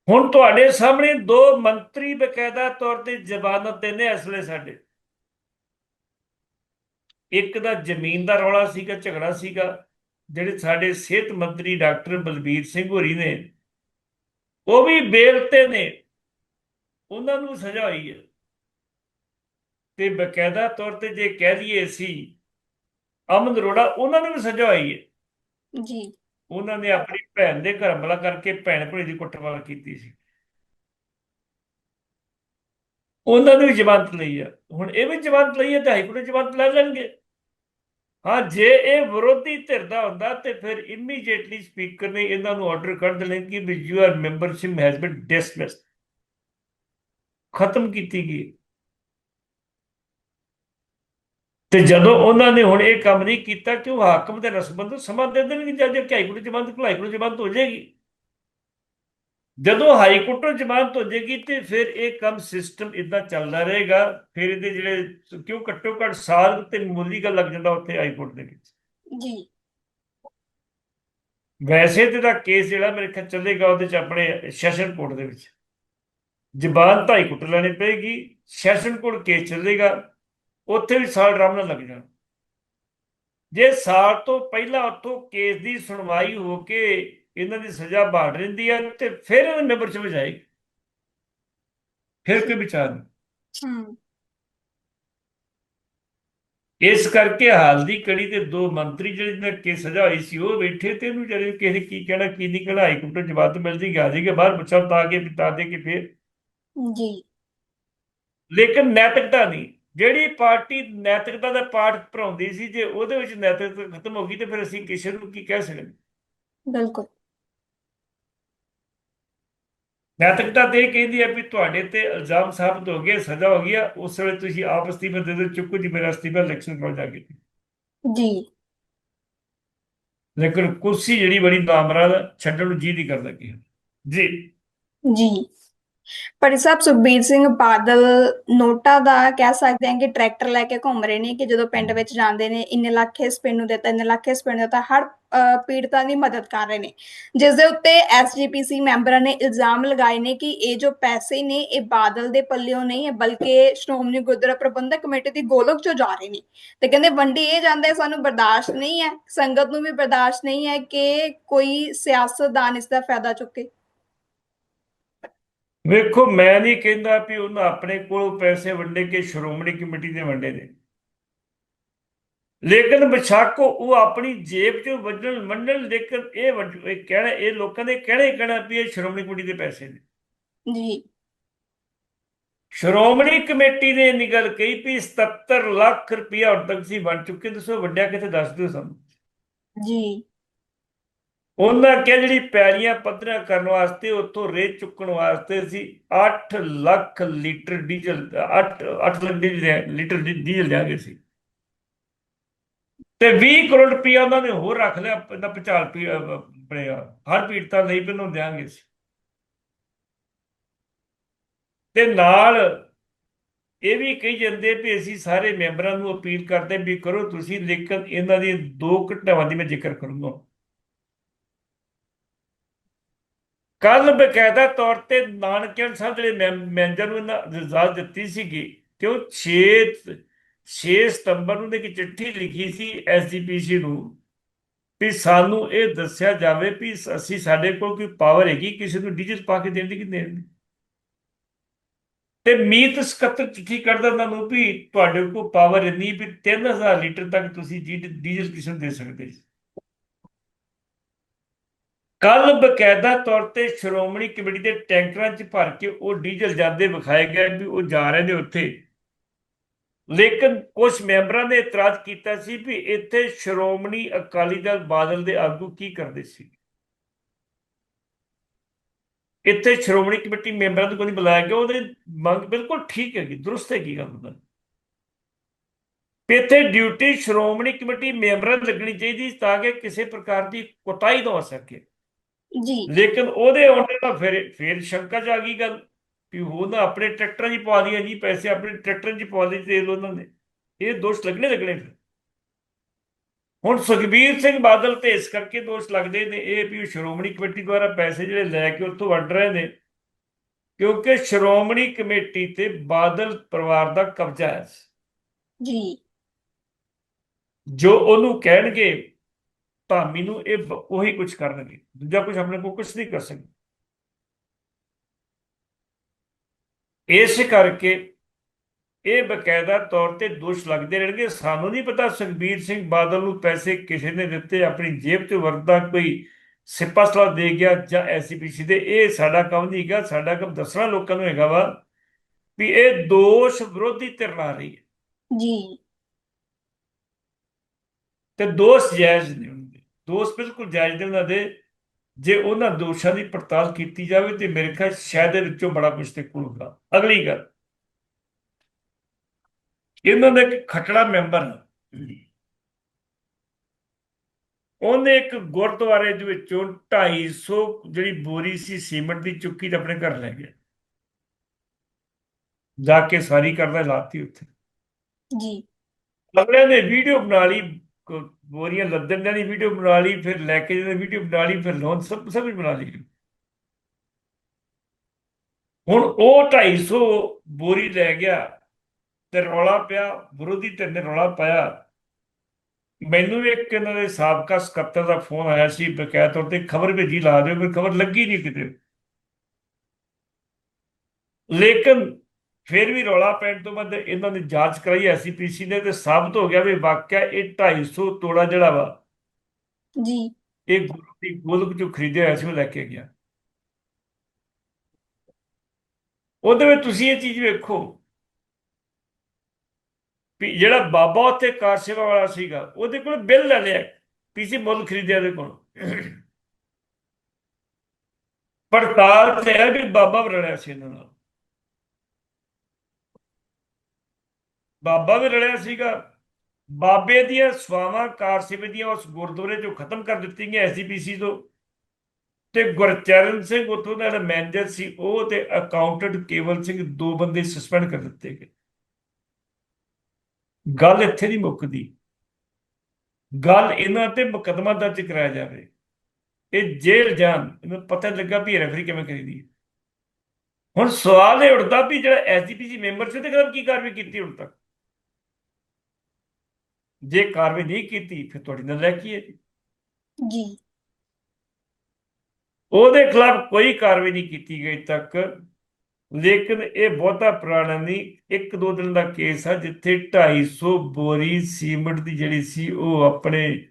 ਹੁਣ ਤੁਹਾਡੇ ਸਾਹਮਣੇ ਦੋ ਮੰਤਰੀ ਬਕਾਇਦਾ ਤੌਰ ਤੇ ਜ਼ਮਾਨਤ ਤੇ ਨੇ ਇਸ ਵੇਲੇ ਸਾਡੇ। ਇੱਕ ਦਾ ਜ਼ਮੀਨ ਦਾ ਰੌਲਾ ਸੀਗਾ, ਝਗੜਾ ਸੀਗਾ, ਜਿਹੜੇ ਸਾਡੇ ਸਿਹਤ ਮੰਤਰੀ ਡਾਕਟਰ ਬਲਬੀਰ ਸਿੰਘ ਹੋਰੀ ਨੇ, ਉਹ ਵੀ ਬੇਲ ਤੇ ਨੇ। ਉਹਨਾਂ ਨੂੰ ਸਜ਼ਾ ਹੋਈ ਹੈ। ਤੇ ਬਕਾਇਦਾ ਤੌਰ ਤੇ ਜੇ ਕਹਿ ਦਈਏ ਸੀ ਅਮਨ ਅਰੋੜਾ ਉਹਨਾਂ ਨੂੰ ਵੀ ਸਜ਼ਾ ਹੋਈ ਹੈ। ਜੀ। ਉਹਨਾਂ ਨੇ ਆਪਣੀ ਭੈਣ ਦੇ ਘਰ ਹਮਲਾ ਕਰਕੇ ਭੈਣ ਭਰੀ ਦੀ ਕੁੱਟਮਾਰ ਕੀਤੀ ਸੀ। ਉਹਨਾਂ ਨੇ ਵੀ ਜ਼ਮਾਨਤ ਲਈ ਆ। ਹੁਣ ਇਹ ਵੀ ਜ਼ਮਾਨਤ ਲਈ ਹੈ ਤੇ ਹਾਈ ਕੋਰਟ ਜ਼ਮਾਨਤ ਲੈ ਲੈਣਗੇ। ਹਾਂ ਜੇ ਇਹ ਵਿਰੋਧੀ ਧਿਰ ਦਾ ਹੁੰਦਾ ਤੇ ਫਿਰ ਇਮੀਡੀਏਟਲੀ ਸਪੀਕਰ ਨੇ ਇਹਨਾਂ ਨੂੰ ਆਰਡਰ ਕਰ ਦੇਣਾ ਕਿ we your membership has been dismissed ਖਤਮ ਕੀਤੀ ਗਈ। ਤੇ ਜਦੋਂ ਉਹਨਾਂ ਨੇ ਹੁਣ ਇਹ ਕੰਮ ਨਹੀਂ ਕੀਤਾ ਕਿ ਉਹ ਹਾਕਮ ਦੇ ਰਸਬੰਦ ਸਮਾਂ ਦੇ ਦੇਣਗੇ ਜਦ ਜੇ ਹਾਈ ਕੋਰਟ ਜਮਾਨਤ ਕੋਲ ਹਾਈ ਕੋਰਟ ਜਮਾਨਤ ਹੋ ਜਾਏਗੀ। ਜਦੋਂ ਹਾਈ ਕੋਰਟ ਜ਼ਮਾਨਤ ਹੋ ਜਾਏਗੀ ਤੇ ਫਿਰ ਇਹ ਕੰਮ ਸਿਸਟਮ ਇਦਾਂ ਚੱਲਦਾ ਰਹੇਗਾ। ਫਿਰ ਇਹਦੇ ਜਿਹੜੇ ਕਿਉਂ ਘੱਟੋ ਘੱਟ ਸਾਲ ਤੇ ਮਾਮੂਲੀ ਗੱਲ ਲੱਗ ਜਾਂਦਾ ਉੱਥੇ ਹਾਈ ਕੋਰਟ ਦੇ ਵਿੱਚ। ਜੀ। ਵੈਸੇ ਤੇ ਦਾ ਕੇਸ ਜਿਹੜਾ ਮੇਰੇ ਖਿਆਲ ਚੱਲੇਗਾ ਉਹਦੇ ਚ ਆਪਣੇ ਸੈਸ਼ਨ ਕੋਰਟ ਦੇ ਵਿੱਚ। ਜ਼ਬਾਨ ਤਾਂ ਹਾਈ ਕੋਰਟ ਲੈਣੀ ਪਏਗੀ ਸੈਸ਼ਨ ਕੋਰਟ ਕੇਸ ਚੱਲੇਗਾ ਉੱਥੇ ਵੀ ਸਾਲ ਆਰਾਮ ਨਾਲ ਲੱਗ ਜਾਣਾ। ਜੇ ਸਾਲ ਤੋਂ ਪਹਿਲਾਂ ਉੱਥੋਂ ਕੇਸ ਦੀ ਸੁਣਵਾਈ ਹੋ ਕੇ ਇਹਨਾਂ ਦੀ ਸਜ਼ਾ ਬਾੜ ਰਹਿੰਦੀ ਹੈ ਤੇ ਫਿਰ ਇਹਨਾਂ ਮੈਂਬਰਸ਼ਿਪ ਜਾਏਗੀ ਫਿਰ ਕੋਈ ਵਿਚਾਰ ਨਹੀਂ। ਹੂੰ। ਇਸ ਕਰਕੇ ਹਾਲ ਦੀ ਕੜੀ ਤੇ ਦੋ ਮੰਤਰੀ ਜਿਹੜੇ ਨੇ ਕੇ ਸਜ਼ਾ ਹੋਈ ਸੀ ਉਹ ਬੈਠੇ ਤੇ ਇਹਨੂੰ ਜਿਹੜੇ ਕਿਸੇ ਕੀ ਕਹਿਣਾ ਕੀ ਨਹੀਂ ਕਹਿਣਾ ਹਾਈ ਕੋਰਟ ਤੋਂ ਜਵਾਬ ਮਿਲ ਜੇਗੀ ਆ ਜਾਏਗਾ ਬਾਹਰ ਬੱਚਾ ਤਾਂ ਕੇ ਬਿਤਾ ਦੇ ਕੇ ਫਿਰ ਜੀ। ਲੇਕਿਨ ਨੈਤਿਕਤਾ ਨਹੀਂ। ਜਿਹੜੀ ਪਾਰਟੀ ਨੈਤਿਕਤਾ ਦਾ ਪਾਠ ਪੜਾਉਂਦੀ ਸੀ ਜੇ ਉਹਦੇ ਵਿੱਚ ਨੈਤਿਕਤਾ ਖਤਮ ਹੋ ਗਈ ਤੇ ਫਿਰ ਅਸੀਂ ਕਿਸੇ ਨੂੰ ਕੀ ਕਹਿ ਸਕਦੇ? ਬਿਲਕੁਲ। ਨੈਤਿਕਤਾ ਤੇ ਕਹਿੰਦੀ ਹੈ ਵੀ ਤੁਹਾਡੇ ਤੇ ਇਲਜ਼ਾਮ ਸਾਬਤ ਹੋ ਗਏ ਸਜ਼ਾ ਹੋ ਗਈ ਆ ਉਸ ਵੇਲੇ ਤੁਸੀਂ ਆਪ ਅਸਤੀਫਾ ਦੇ ਦਿਓ ਚੁੱਕੋ ਜੀ ਮੇਰਾ ਅਸਤੀਫਾ ਇਲੈਕਸ਼ਨ ਕੋਲ ਜਾ ਕੇ। ਜੀ। ਲੇਕਿਨ ਕੁਰਸੀ ਜਿਹੜੀ ਬੜੀ ਨਾਮਰਾਦ ਆ, ਛੱਡਣ ਨੂੰ ਜੀ ਨਹੀਂ ਕਰਦਾ ਕੀ ਜੀ। ਜੀ। ਪਰ ਸਾਹਿਬ ਸੁਖਬੀਰ ਸਿੰਘ ਬਾਦਲ ਨੋਟਾ ਦਾ ਕਹਿ ਸਕਦੇ ਹਾਂ ਕਿ ਟਰੈਕਟਰ ਲੈ ਕੇ ਘੁੰਮ ਰਹੇ ਨੇ ਕਿ ਜਦੋਂ ਪਿੰਡ ਵਿੱਚ ਜਾਂਦੇ ਨੇ, ਇੰਨੇ ਲੱਖ ਇਸ ਪਿੰਡ ਨੂੰ ਦਿੱਤਾ, ਇੰਨੇ ਲੱਖ ਇਸ ਪਿੰਡ ਨੂੰ ਦਿੱਤਾ, ਹਰ ਪੀੜਤਾਂ ਦੀ ਮਦਦ ਕਰ ਰਹੇ ਨੇ। ਜਿਸ ਦੇ ਉੱਤੇ ਐਸਜੀਪੀਸੀ ਮੈਂਬਰਾਂ ਨੇ ਇਲਜ਼ਾਮ ਲਗਾਏ ਨੇ ਕਿ ਇਹ ਜੋ ਪੈਸੇ ਨੇ, ਇਹ ਬਾਦਲ ਦੇ ਪੱਲਿਓਂ ਨਹੀਂ ਹੈ, ਬਲਕਿ ਸ਼੍ਰੋਮਣੀ ਗੁਰਦੁਆਰਾ ਪ੍ਰਬੰਧਕ ਕਮੇਟੀ ਦੀ ਗੋਲਕ ਚੋਂ ਜਾ ਰਹੇ ਨੇ। ਤੇ ਕਹਿੰਦੇ ਵੰਡੀ ਇਹ ਜਾਂਦਾ ਸਾਨੂੰ ਬਰਦਾਸ਼ਤ ਨਹੀਂ ਹੈ, ਸੰਗਤ ਨੂੰ ਵੀ ਬਰਦਾਸ਼ਤ ਨਹੀਂ ਹੈ ਕਿ ਕੋਈ ਸਿਆਸਤਦਾਨ ਇਸ ਦਾ ਫਾਇਦਾ ਚੁੱਕੇ। ਵੇਖੋ ਮੈਂ ਨਹੀਂ ਕਹਿੰਦਾ ਵੀ ਉਹਨਾਂ ਆਪਣੇ ਕੋਲ ਪੈਸੇ ਵੰਡੇ ਕੇ ਸ਼੍ਰੋਮਣੀ ਕਮੇਟੀ ਦੇ ਵੰਡੇ ਨੇ ਲੇਕਿਨ ਬੇਸ਼ੱਕ ਉਹ ਆਪਣੀ ਜੇਬ ਚੋਂ ਵੰਡਣ ਵੰਡਣ ਲੇਕਿਨ ਇਹ ਵੰਡ- ਇਹ ਕਹਿਣਾ ਇਹ ਲੋਕਾਂ ਦੇ ਕਹਿਣਾ ਕਹਿਣਾ ਵੀ ਇਹ ਸ਼੍ਰੋਮਣੀ ਕਮੇਟੀ ਦੇ ਪੈਸੇ ਨੇ। ਜੀ। ਸ਼੍ਰੋਮਣੀ ਕਮੇਟੀ ਨੇ ਇੰਨੀ ਗੱਲ ਕਹੀ ਵੀ 77 ਲੱਖ ਰੁਪਇਆ ਹੁਣ ਤੱਕ ਸੀ ਬਣ ਚੁੱਕੇ ਦੱਸੋ ਵੰਡਿਆ ਕਿੱਥੇ ਦੱਸ ਦਿਓ ਸਾਨੂੰ। ਜੀ। ਉਹਨਾਂ ਕਿਹਾ ਜਿਹੜੀ ਪੈਲੀਆਂ ਪੱਧਰਾਂ ਕਰਨ ਵਾਸਤੇ ਉੱਥੋਂ ਰੇਤ ਚੁੱਕਣ ਵਾਸਤੇ ਅਸੀਂ 8 lakh litre diesel 8 8 lakh litre diesel ਲਿਆਂਗੇ ਸੀ। ਤੇ 20 ਕਰੋੜ ਰੁਪਇਆ ਉਹਨਾਂ ਨੇ ਹੋਰ ਰੱਖ ਲਿਆ, ਇਹਨਾਂ ਪਚਾਲ ਆਪਣੇ ਹਰ ਪੀੜਤਾਂ ਲਈ ਪਹਿਲਾਂ ਦਿਆਂਗੇ ਸੀ ਤੇ ਨਾਲ ਇਹ ਵੀ ਕਹੀ ਜਾਂਦੇ ਵੀ ਅਸੀਂ ਸਾਰੇ ਮੈਂਬਰਾਂ ਨੂੰ ਅਪੀਲ ਕਰਦੇ ਵੀ ਕਰੋ ਤੁਸੀਂ, ਲੇਕਿਨ ਇਹਨਾਂ ਦੀ ਦੋ ਘਟਨਾਵਾਂ ਦੀ ਮੈਂ ਜ਼ਿਕਰ ਕਰੂੰਗਾ। ਕੱਲ ਬਕਾਇਦਾ ਤੌਰ ਤੇ ਨਾਨਕਿਆਣ ਸਾਹਿਬ ਜਿਹੜੇ ਮੈਨੇਜਰ ਨੂੰ ਇਹਨਾਂ ਇਜਾਜ਼ਤ ਦਿੱਤੀ ਸੀਗੀ ਕਿ ਉਹ 6 6 ਸਤੰਬਰ ਨੂੰ ਇੱਕ ਚਿੱਠੀ ਲਿਖੀ ਸੀ ਐਸਜੀਪੀਸੀ ਨੂੰ ਵੀ ਸਾਨੂੰ ਇਹ ਦੱਸਿਆ ਜਾਵੇ ਵੀ ਅਸੀਂ ਸਾਡੇ ਕੋਲ ਕੋਈ ਪਾਵਰ ਹੈਗੀ, ਕਿਸੇ ਨੂੰ ਡੀਜ਼ਲ ਪਾ ਕੇ ਦੇਣ ਦੀ ਕਿ ਦੇਣ ਦੀ? ਤੇ ਮੀਤ ਸਕੱਤਰ ਚਿੱਠੀ ਕੱਢਦਾ ਉਹਨਾਂ ਨੂੰ ਵੀ ਤੁਹਾਡੇ ਕੋਲ ਪਾਵਰ ਇੰਨੀ ਵੀ 3000 ਲੀਟਰ ਤੱਕ ਤੁਸੀਂ ਡੀਜ਼ਲ ਕਿਸੇ ਨੂੰ ਦੇ ਸਕਦੇ ਜੀ। ਕੱਲ ਬਕਾਇਦਾ ਤੌਰ ਤੇ ਸ਼੍ਰੋਮਣੀ ਕਮੇਟੀ ਦੇ ਟੈਂਕਰਾਂ 'ਚ ਭਰ ਕੇ ਉਹ ਡੀਜ਼ਲ ਜਾਂਦੇ ਵਿਖਾਏ ਗਏ ਵੀ ਉਹ ਜਾ ਰਹੇ ਨੇ ਉੱਥੇ। ਲੇਕਿਨ ਕੁਝ ਮੈਂਬਰਾਂ ਨੇ ਇਤਰਾਜ਼ ਕੀਤਾ ਸੀ ਵੀ ਇੱਥੇ ਸ਼੍ਰੋਮਣੀ ਅਕਾਲੀ ਦਲ ਬਾਦਲ ਦੇ ਆਗੂ ਕੀ ਕਰਦੇ ਸੀ। ਇੱਥੇ ਸ਼੍ਰੋਮਣੀ ਕਮੇਟੀ ਮੈਂਬਰਾਂ ਨੂੰ ਕੋਈ ਬੁਲਾਇਆ ਗਿਆ, ਉਹਦੀ ਮੰਗ ਬਿਲਕੁਲ ਠੀਕ ਹੈਗੀ, ਦਰੁਸਤ ਹੈਗੀ ਗੱਲ ਉਹਦਾ ਵੀ ਇੱਥੇ ਡਿਊਟੀ ਸ਼੍ਰੋਮਣੀ ਕਮੇਟੀ ਮੈਂਬਰਾਂ ਨੂੰ ਲੱਗਣੀ ਚਾਹੀਦੀ ਤਾਂ ਕਿ ਕਿਸੇ ਪ੍ਰਕਾਰ ਦੀ ਕੁਤਾਹੀ ਨਾ ਹੋ ਸਕੇ। ਜੀ। ਲੇਕਿਨ ਉਹਦੇ ਆਉਣ ਨਾਲ ਫਿਰ ਫਿਰ ਸ਼ੰਕਾ ਚ ਆ ਗਈ ਗੱਲ ਵੀ ਉਹ ਨਾ ਆਪਣੇ ਟਰੈਕਟਰਾਂ 'ਚ ਪਾ ਦਿਆ ਜੀ ਪੈਸੇ ਆਪਣੇ ਟਰੈਕਟਰਾਂ 'ਚ ਪਾ ਤੇਲ ਉਹਨਾਂ ਨੇ। ਇਹ ਦੋਸ਼ ਲੱਗਣੇ ਲੱਗਣੇ ਫਿਰ। ਹੁਣ ਸੁਖਬੀਰ ਸਿੰਘ ਬਾਦਲ ਤੇ ਇਸ ਕਰਕੇ ਦੋਸ਼ ਲੱਗਦੇ ਨੇ ਇਹ ਵੀ ਸ਼੍ਰੋਮਣੀ ਕਮੇਟੀ ਦੁਆਰਾ ਪੈਸੇ ਜਿਹੜੇ ਲੈ ਕੇ ਉੱਥੋਂ ਵੰਡ ਰਹੇ ਨੇ ਕਿਉਂਕਿ ਸ਼੍ਰੋਮਣੀ ਕਮੇਟੀ ਤੇ ਬਾਦਲ ਪਰਿਵਾਰ ਦਾ ਕਬਜ਼ਾ ਹੈ। ਜੀ। ਜੋ ਉਹਨੂੰ ਕਹਿਣਗੇ ਧਾਮੀ ਨੂੰ ਇਹ ਉਹੀ ਕੁਝ ਕਰਨਗੇ। ਦੂਜਾ ਕੁਝ ਆਪਣੇ ਕੋਲ ਕੁਝ ਨਹੀਂ ਕਰ ਸਕਦੇ। ਇਸ ਕਰਕੇ ਇਹ ਬਕਾਇਦਾ ਤੌਰ ਤੇ ਦੋਸ਼ ਲੱਗਦੇ ਰਹਿਣਗੇ। ਸਾਨੂੰ ਨਹੀਂ ਪਤਾ ਸੁਖਬੀਰ ਸਿੰਘ ਬਾਦਲ ਨੂੰ ਪੈਸੇ ਕਿਸੇ ਨੇ ਦਿੱਤੇ ਆਪਣੀ ਜੇਬ 'ਚ ਵਰਦਾ ਕੋਈ ਸਿਪਾ ਸਲਾਹ ਦੇ ਗਿਆ ਜਾਂ ਐਸਪੀਸੀ ਦੇ। ਇਹ ਸਾਡਾ ਕੰਮ ਨਹੀਂ ਹੈਗਾ। ਸਾਡਾ ਕੰਮ ਦੱਸਣਾ ਲੋਕਾਂ ਨੂੰ ਹੈਗਾ ਵਾ ਵੀ ਇਹ ਦੋਸ਼ ਵਿਰੋਧੀ ਧਿਰ ਲਾ ਰਹੀ ਹੈ। ਜੀ। ਤੇ ਦੋਸ਼ ਜਾਇਜ਼ ਨਹੀਂ ਹੁੰਦੇ ਦੋਸ਼ ਬਿਲਕੁਲ ਜਾਇਜ਼ ਨੇ ਉਹਨਾਂ ਦੇ। ਜੇ ਉਹਨਾਂ ਦੋਸ਼ਾਂ ਦੀ ਪੜਤਾਲ ਕੀਤੀ ਜਾਵੇ ਤੇ ਮੇਰੇ ਖਿਆਲ ਸ਼ਾਇਦ ਦੇ ਵਿੱਚੋਂ ਬੜਾ ਕੁਝ ਨਿਕਲੂਗਾ ਅਗਲੀ ਗੱਲ। ਇਹਨਾਂ ਦਾ ਇੱਕ ਖਟੜਾ ਮੈਂਬਰ। ਉਹਨੇ ਇੱਕ ਗੁਰਦੁਆਰੇ ਦੇ ਵਿੱਚੋਂ 250 ਜਿਹੜੀ ਬੋਰੀ ਸੀ ਸੀਮੈਂਟ ਦੀ ਚੁੱਕੀ ਤੇ ਆਪਣੇ ਘਰ ਲੈ ਗਿਆ। ਜਾ ਕੇ ਸਾਰੀ ਕਰਦਾ ਲਾਤੀ ਉੱਥੇ। ਜੀ। ਅਗਲੇ ਨੇ ਵੀਡੀਓ ਬਣਾ ਲਈ। ਬੋਰੀਆਂ ਲੱਦਣ ਦੀ ਵੀਡੀਓ ਬਣਾ ਲਈ, ਫਿਰ ਲੈ ਕੇ ਜਦੋਂ ਵੀਡੀਓ ਬਣਾ ਲਈ, ਫਿਰ ਲੋਨ ਸਭ ਸਭ ਕੁਝ ਬਣਾ ਲਈ। ਹੁਣ ਉਹ 250 ਬੋਰੀ ਲੈ ਗਿਆ ਤੇ ਰੌਲਾ ਪਿਆ, ਵਿਰੋਧੀ ਧਿਰ ਨੇ ਰੌਲਾ ਪਾਇਆ। ਮੈਨੂੰ ਵੀ ਇੱਕ ਇਹਨਾਂ ਦੇ ਸਾਬਕਾ ਸਕੱਤਰ ਦਾ ਫੋਨ ਆਇਆ ਸੀ, ਬਕਾਇਦਾ ਤੌਰ ਤੇ ਖਬਰ ਭੇਜੀ, ਲਾ ਦਿਓ ਪਰ ਖਬਰ ਲੱਗੀ ਨਹੀਂ ਕਿਤੇ। ਲੇਕਿਨ ਫਿਰ ਵੀ ਰੌਲਾ ਪੈਣ ਤੋਂ ਬਾਅਦ ਇਹਨਾਂ ਨੇ ਜਾਂਚ ਕਰਾਈ ਐਸਪੀਸੀ ਨੇ ਤੇ ਸਾਬਤ ਹੋ ਗਿਆ ਵੀ ਵਾਕਿਆ ਇਹ 250 ਤੋੜਾ ਜਿਹੜਾ ਵਾ ਜੀ। ਇਹ ਗੁਰੂ ਦੀ ਗੋਲਕ ਚੋਂ ਖਰੀਦਿਆ ਹੋਇਆ ਸੀ ਉਹ ਲੈ ਕੇ ਗਿਆ। ਉਹਦੇ ਵਿੱਚ ਤੁਸੀਂ ਇਹ ਚੀਜ਼ ਵੇਖੋ ਵੀ ਜਿਹੜਾ ਬਾਬਾ ਉੱਥੇ ਕਾਰ ਸੇਵਾ ਵਾਲਾ ਸੀਗਾ ਉਹਦੇ ਕੋਲ ਬਿੱਲ ਲੈ ਲਿਆ ਪੀਸੀ ਮੁੱਲ ਖਰੀਦਿਆ ਉਹਦੇ ਕੋਲ। ਪੜਤਾਲ ਤੇ ਹੈ ਵੀ ਬਾਬਾ ਵੀ ਰਲਿਆ ਸੀ ਇਹਨਾਂ ਨਾਲ। ਬਾਬਾ ਵੀ ਰਲਿਆ ਸੀਗਾ। ਬਾਬੇ ਦੀਆਂ ਸਵਾਵਾਂ ਕਾਰ ਸੇਵਾ ਦੀਆਂ ਉਸ ਗੁਰਦੁਆਰੇ ਚੋਂ ਖਤਮ ਕਰ ਦਿੱਤੀਆਂ ਗਈਆਂ ਐਸਜੀਪੀਸੀ ਤੋਂ। ਤੇ ਗੁਰਚਰਨ ਸਿੰਘ ਉੱਥੋਂ ਦਾ ਜਿਹੜਾ ਮੈਨੇਜਰ ਸੀ, ਉਹ ਤੇ ਅਕਾਊਂਟੈਂਟ ਕੇਵਲ ਸਿੰਘ ਦੋ ਬੰਦੇ ਸਸਪੈਂਡ ਕਰ ਦਿੱਤੇ ਗਏ। ਗੱਲ ਇੱਥੇ ਨਹੀਂ ਮੁੱਕਦੀ। ਗੱਲ ਇਹਨਾਂ ਤੇ ਮੁਕੱਦਮਾ ਦਰਜ ਕਰਾਇਆ ਜਾਵੇ। ਇਹ ਜੇਲ੍ਹ ਜਾਣ, ਇਹਨੂੰ ਪਤਾ ਲੱਗਾ ਵੀ ਰੈਫਰੀ ਕਿਵੇਂ ਕਰੀਦੀ ਹੁਣ ਸਵਾਲ ਇਹ ਉੱਠਦਾ ਵੀ ਜਿਹੜਾ ਐਸਜੀਪੀਸੀ ਮੈਂਬਰ ਸੀ, ਉਹਦੇ ਖਿਲਾਫ ਕੀ ਕਾਰਵਾਈ ਕੀਤੀ ਹੁਣ ਤੱਕ? ਜੇ ਕਾਰਵਾਈ ਨਹੀਂ ਕੀਤੀ ਫਿਰ ਤੁਹਾਡੀ ਨਾਲ ਕੀ ਹੈ ਜੀ? ਜੀ। ਉਹਦੇ ਖਿਲਾਫ ਕੋਈ ਕਾਰਵਾਈ ਨਹੀਂ ਕੀਤੀ ਗਈ ਤੱਕ ਲੇਕਿਨ ਇਹ ਬਹੁਤਾ ਪੁਰਾਣਾ ਨਹੀਂ ਇੱਕ ਦੋ ਦਿਨ ਦਾ ਕੇਸ ਆ ਜਿੱਥੇ 250 ਬੋਰੀ ਸੀਮੈਂਟ ਦੀ ਜਿਹੜੀ ਸੀ ਉਹ ਆਪਣੇ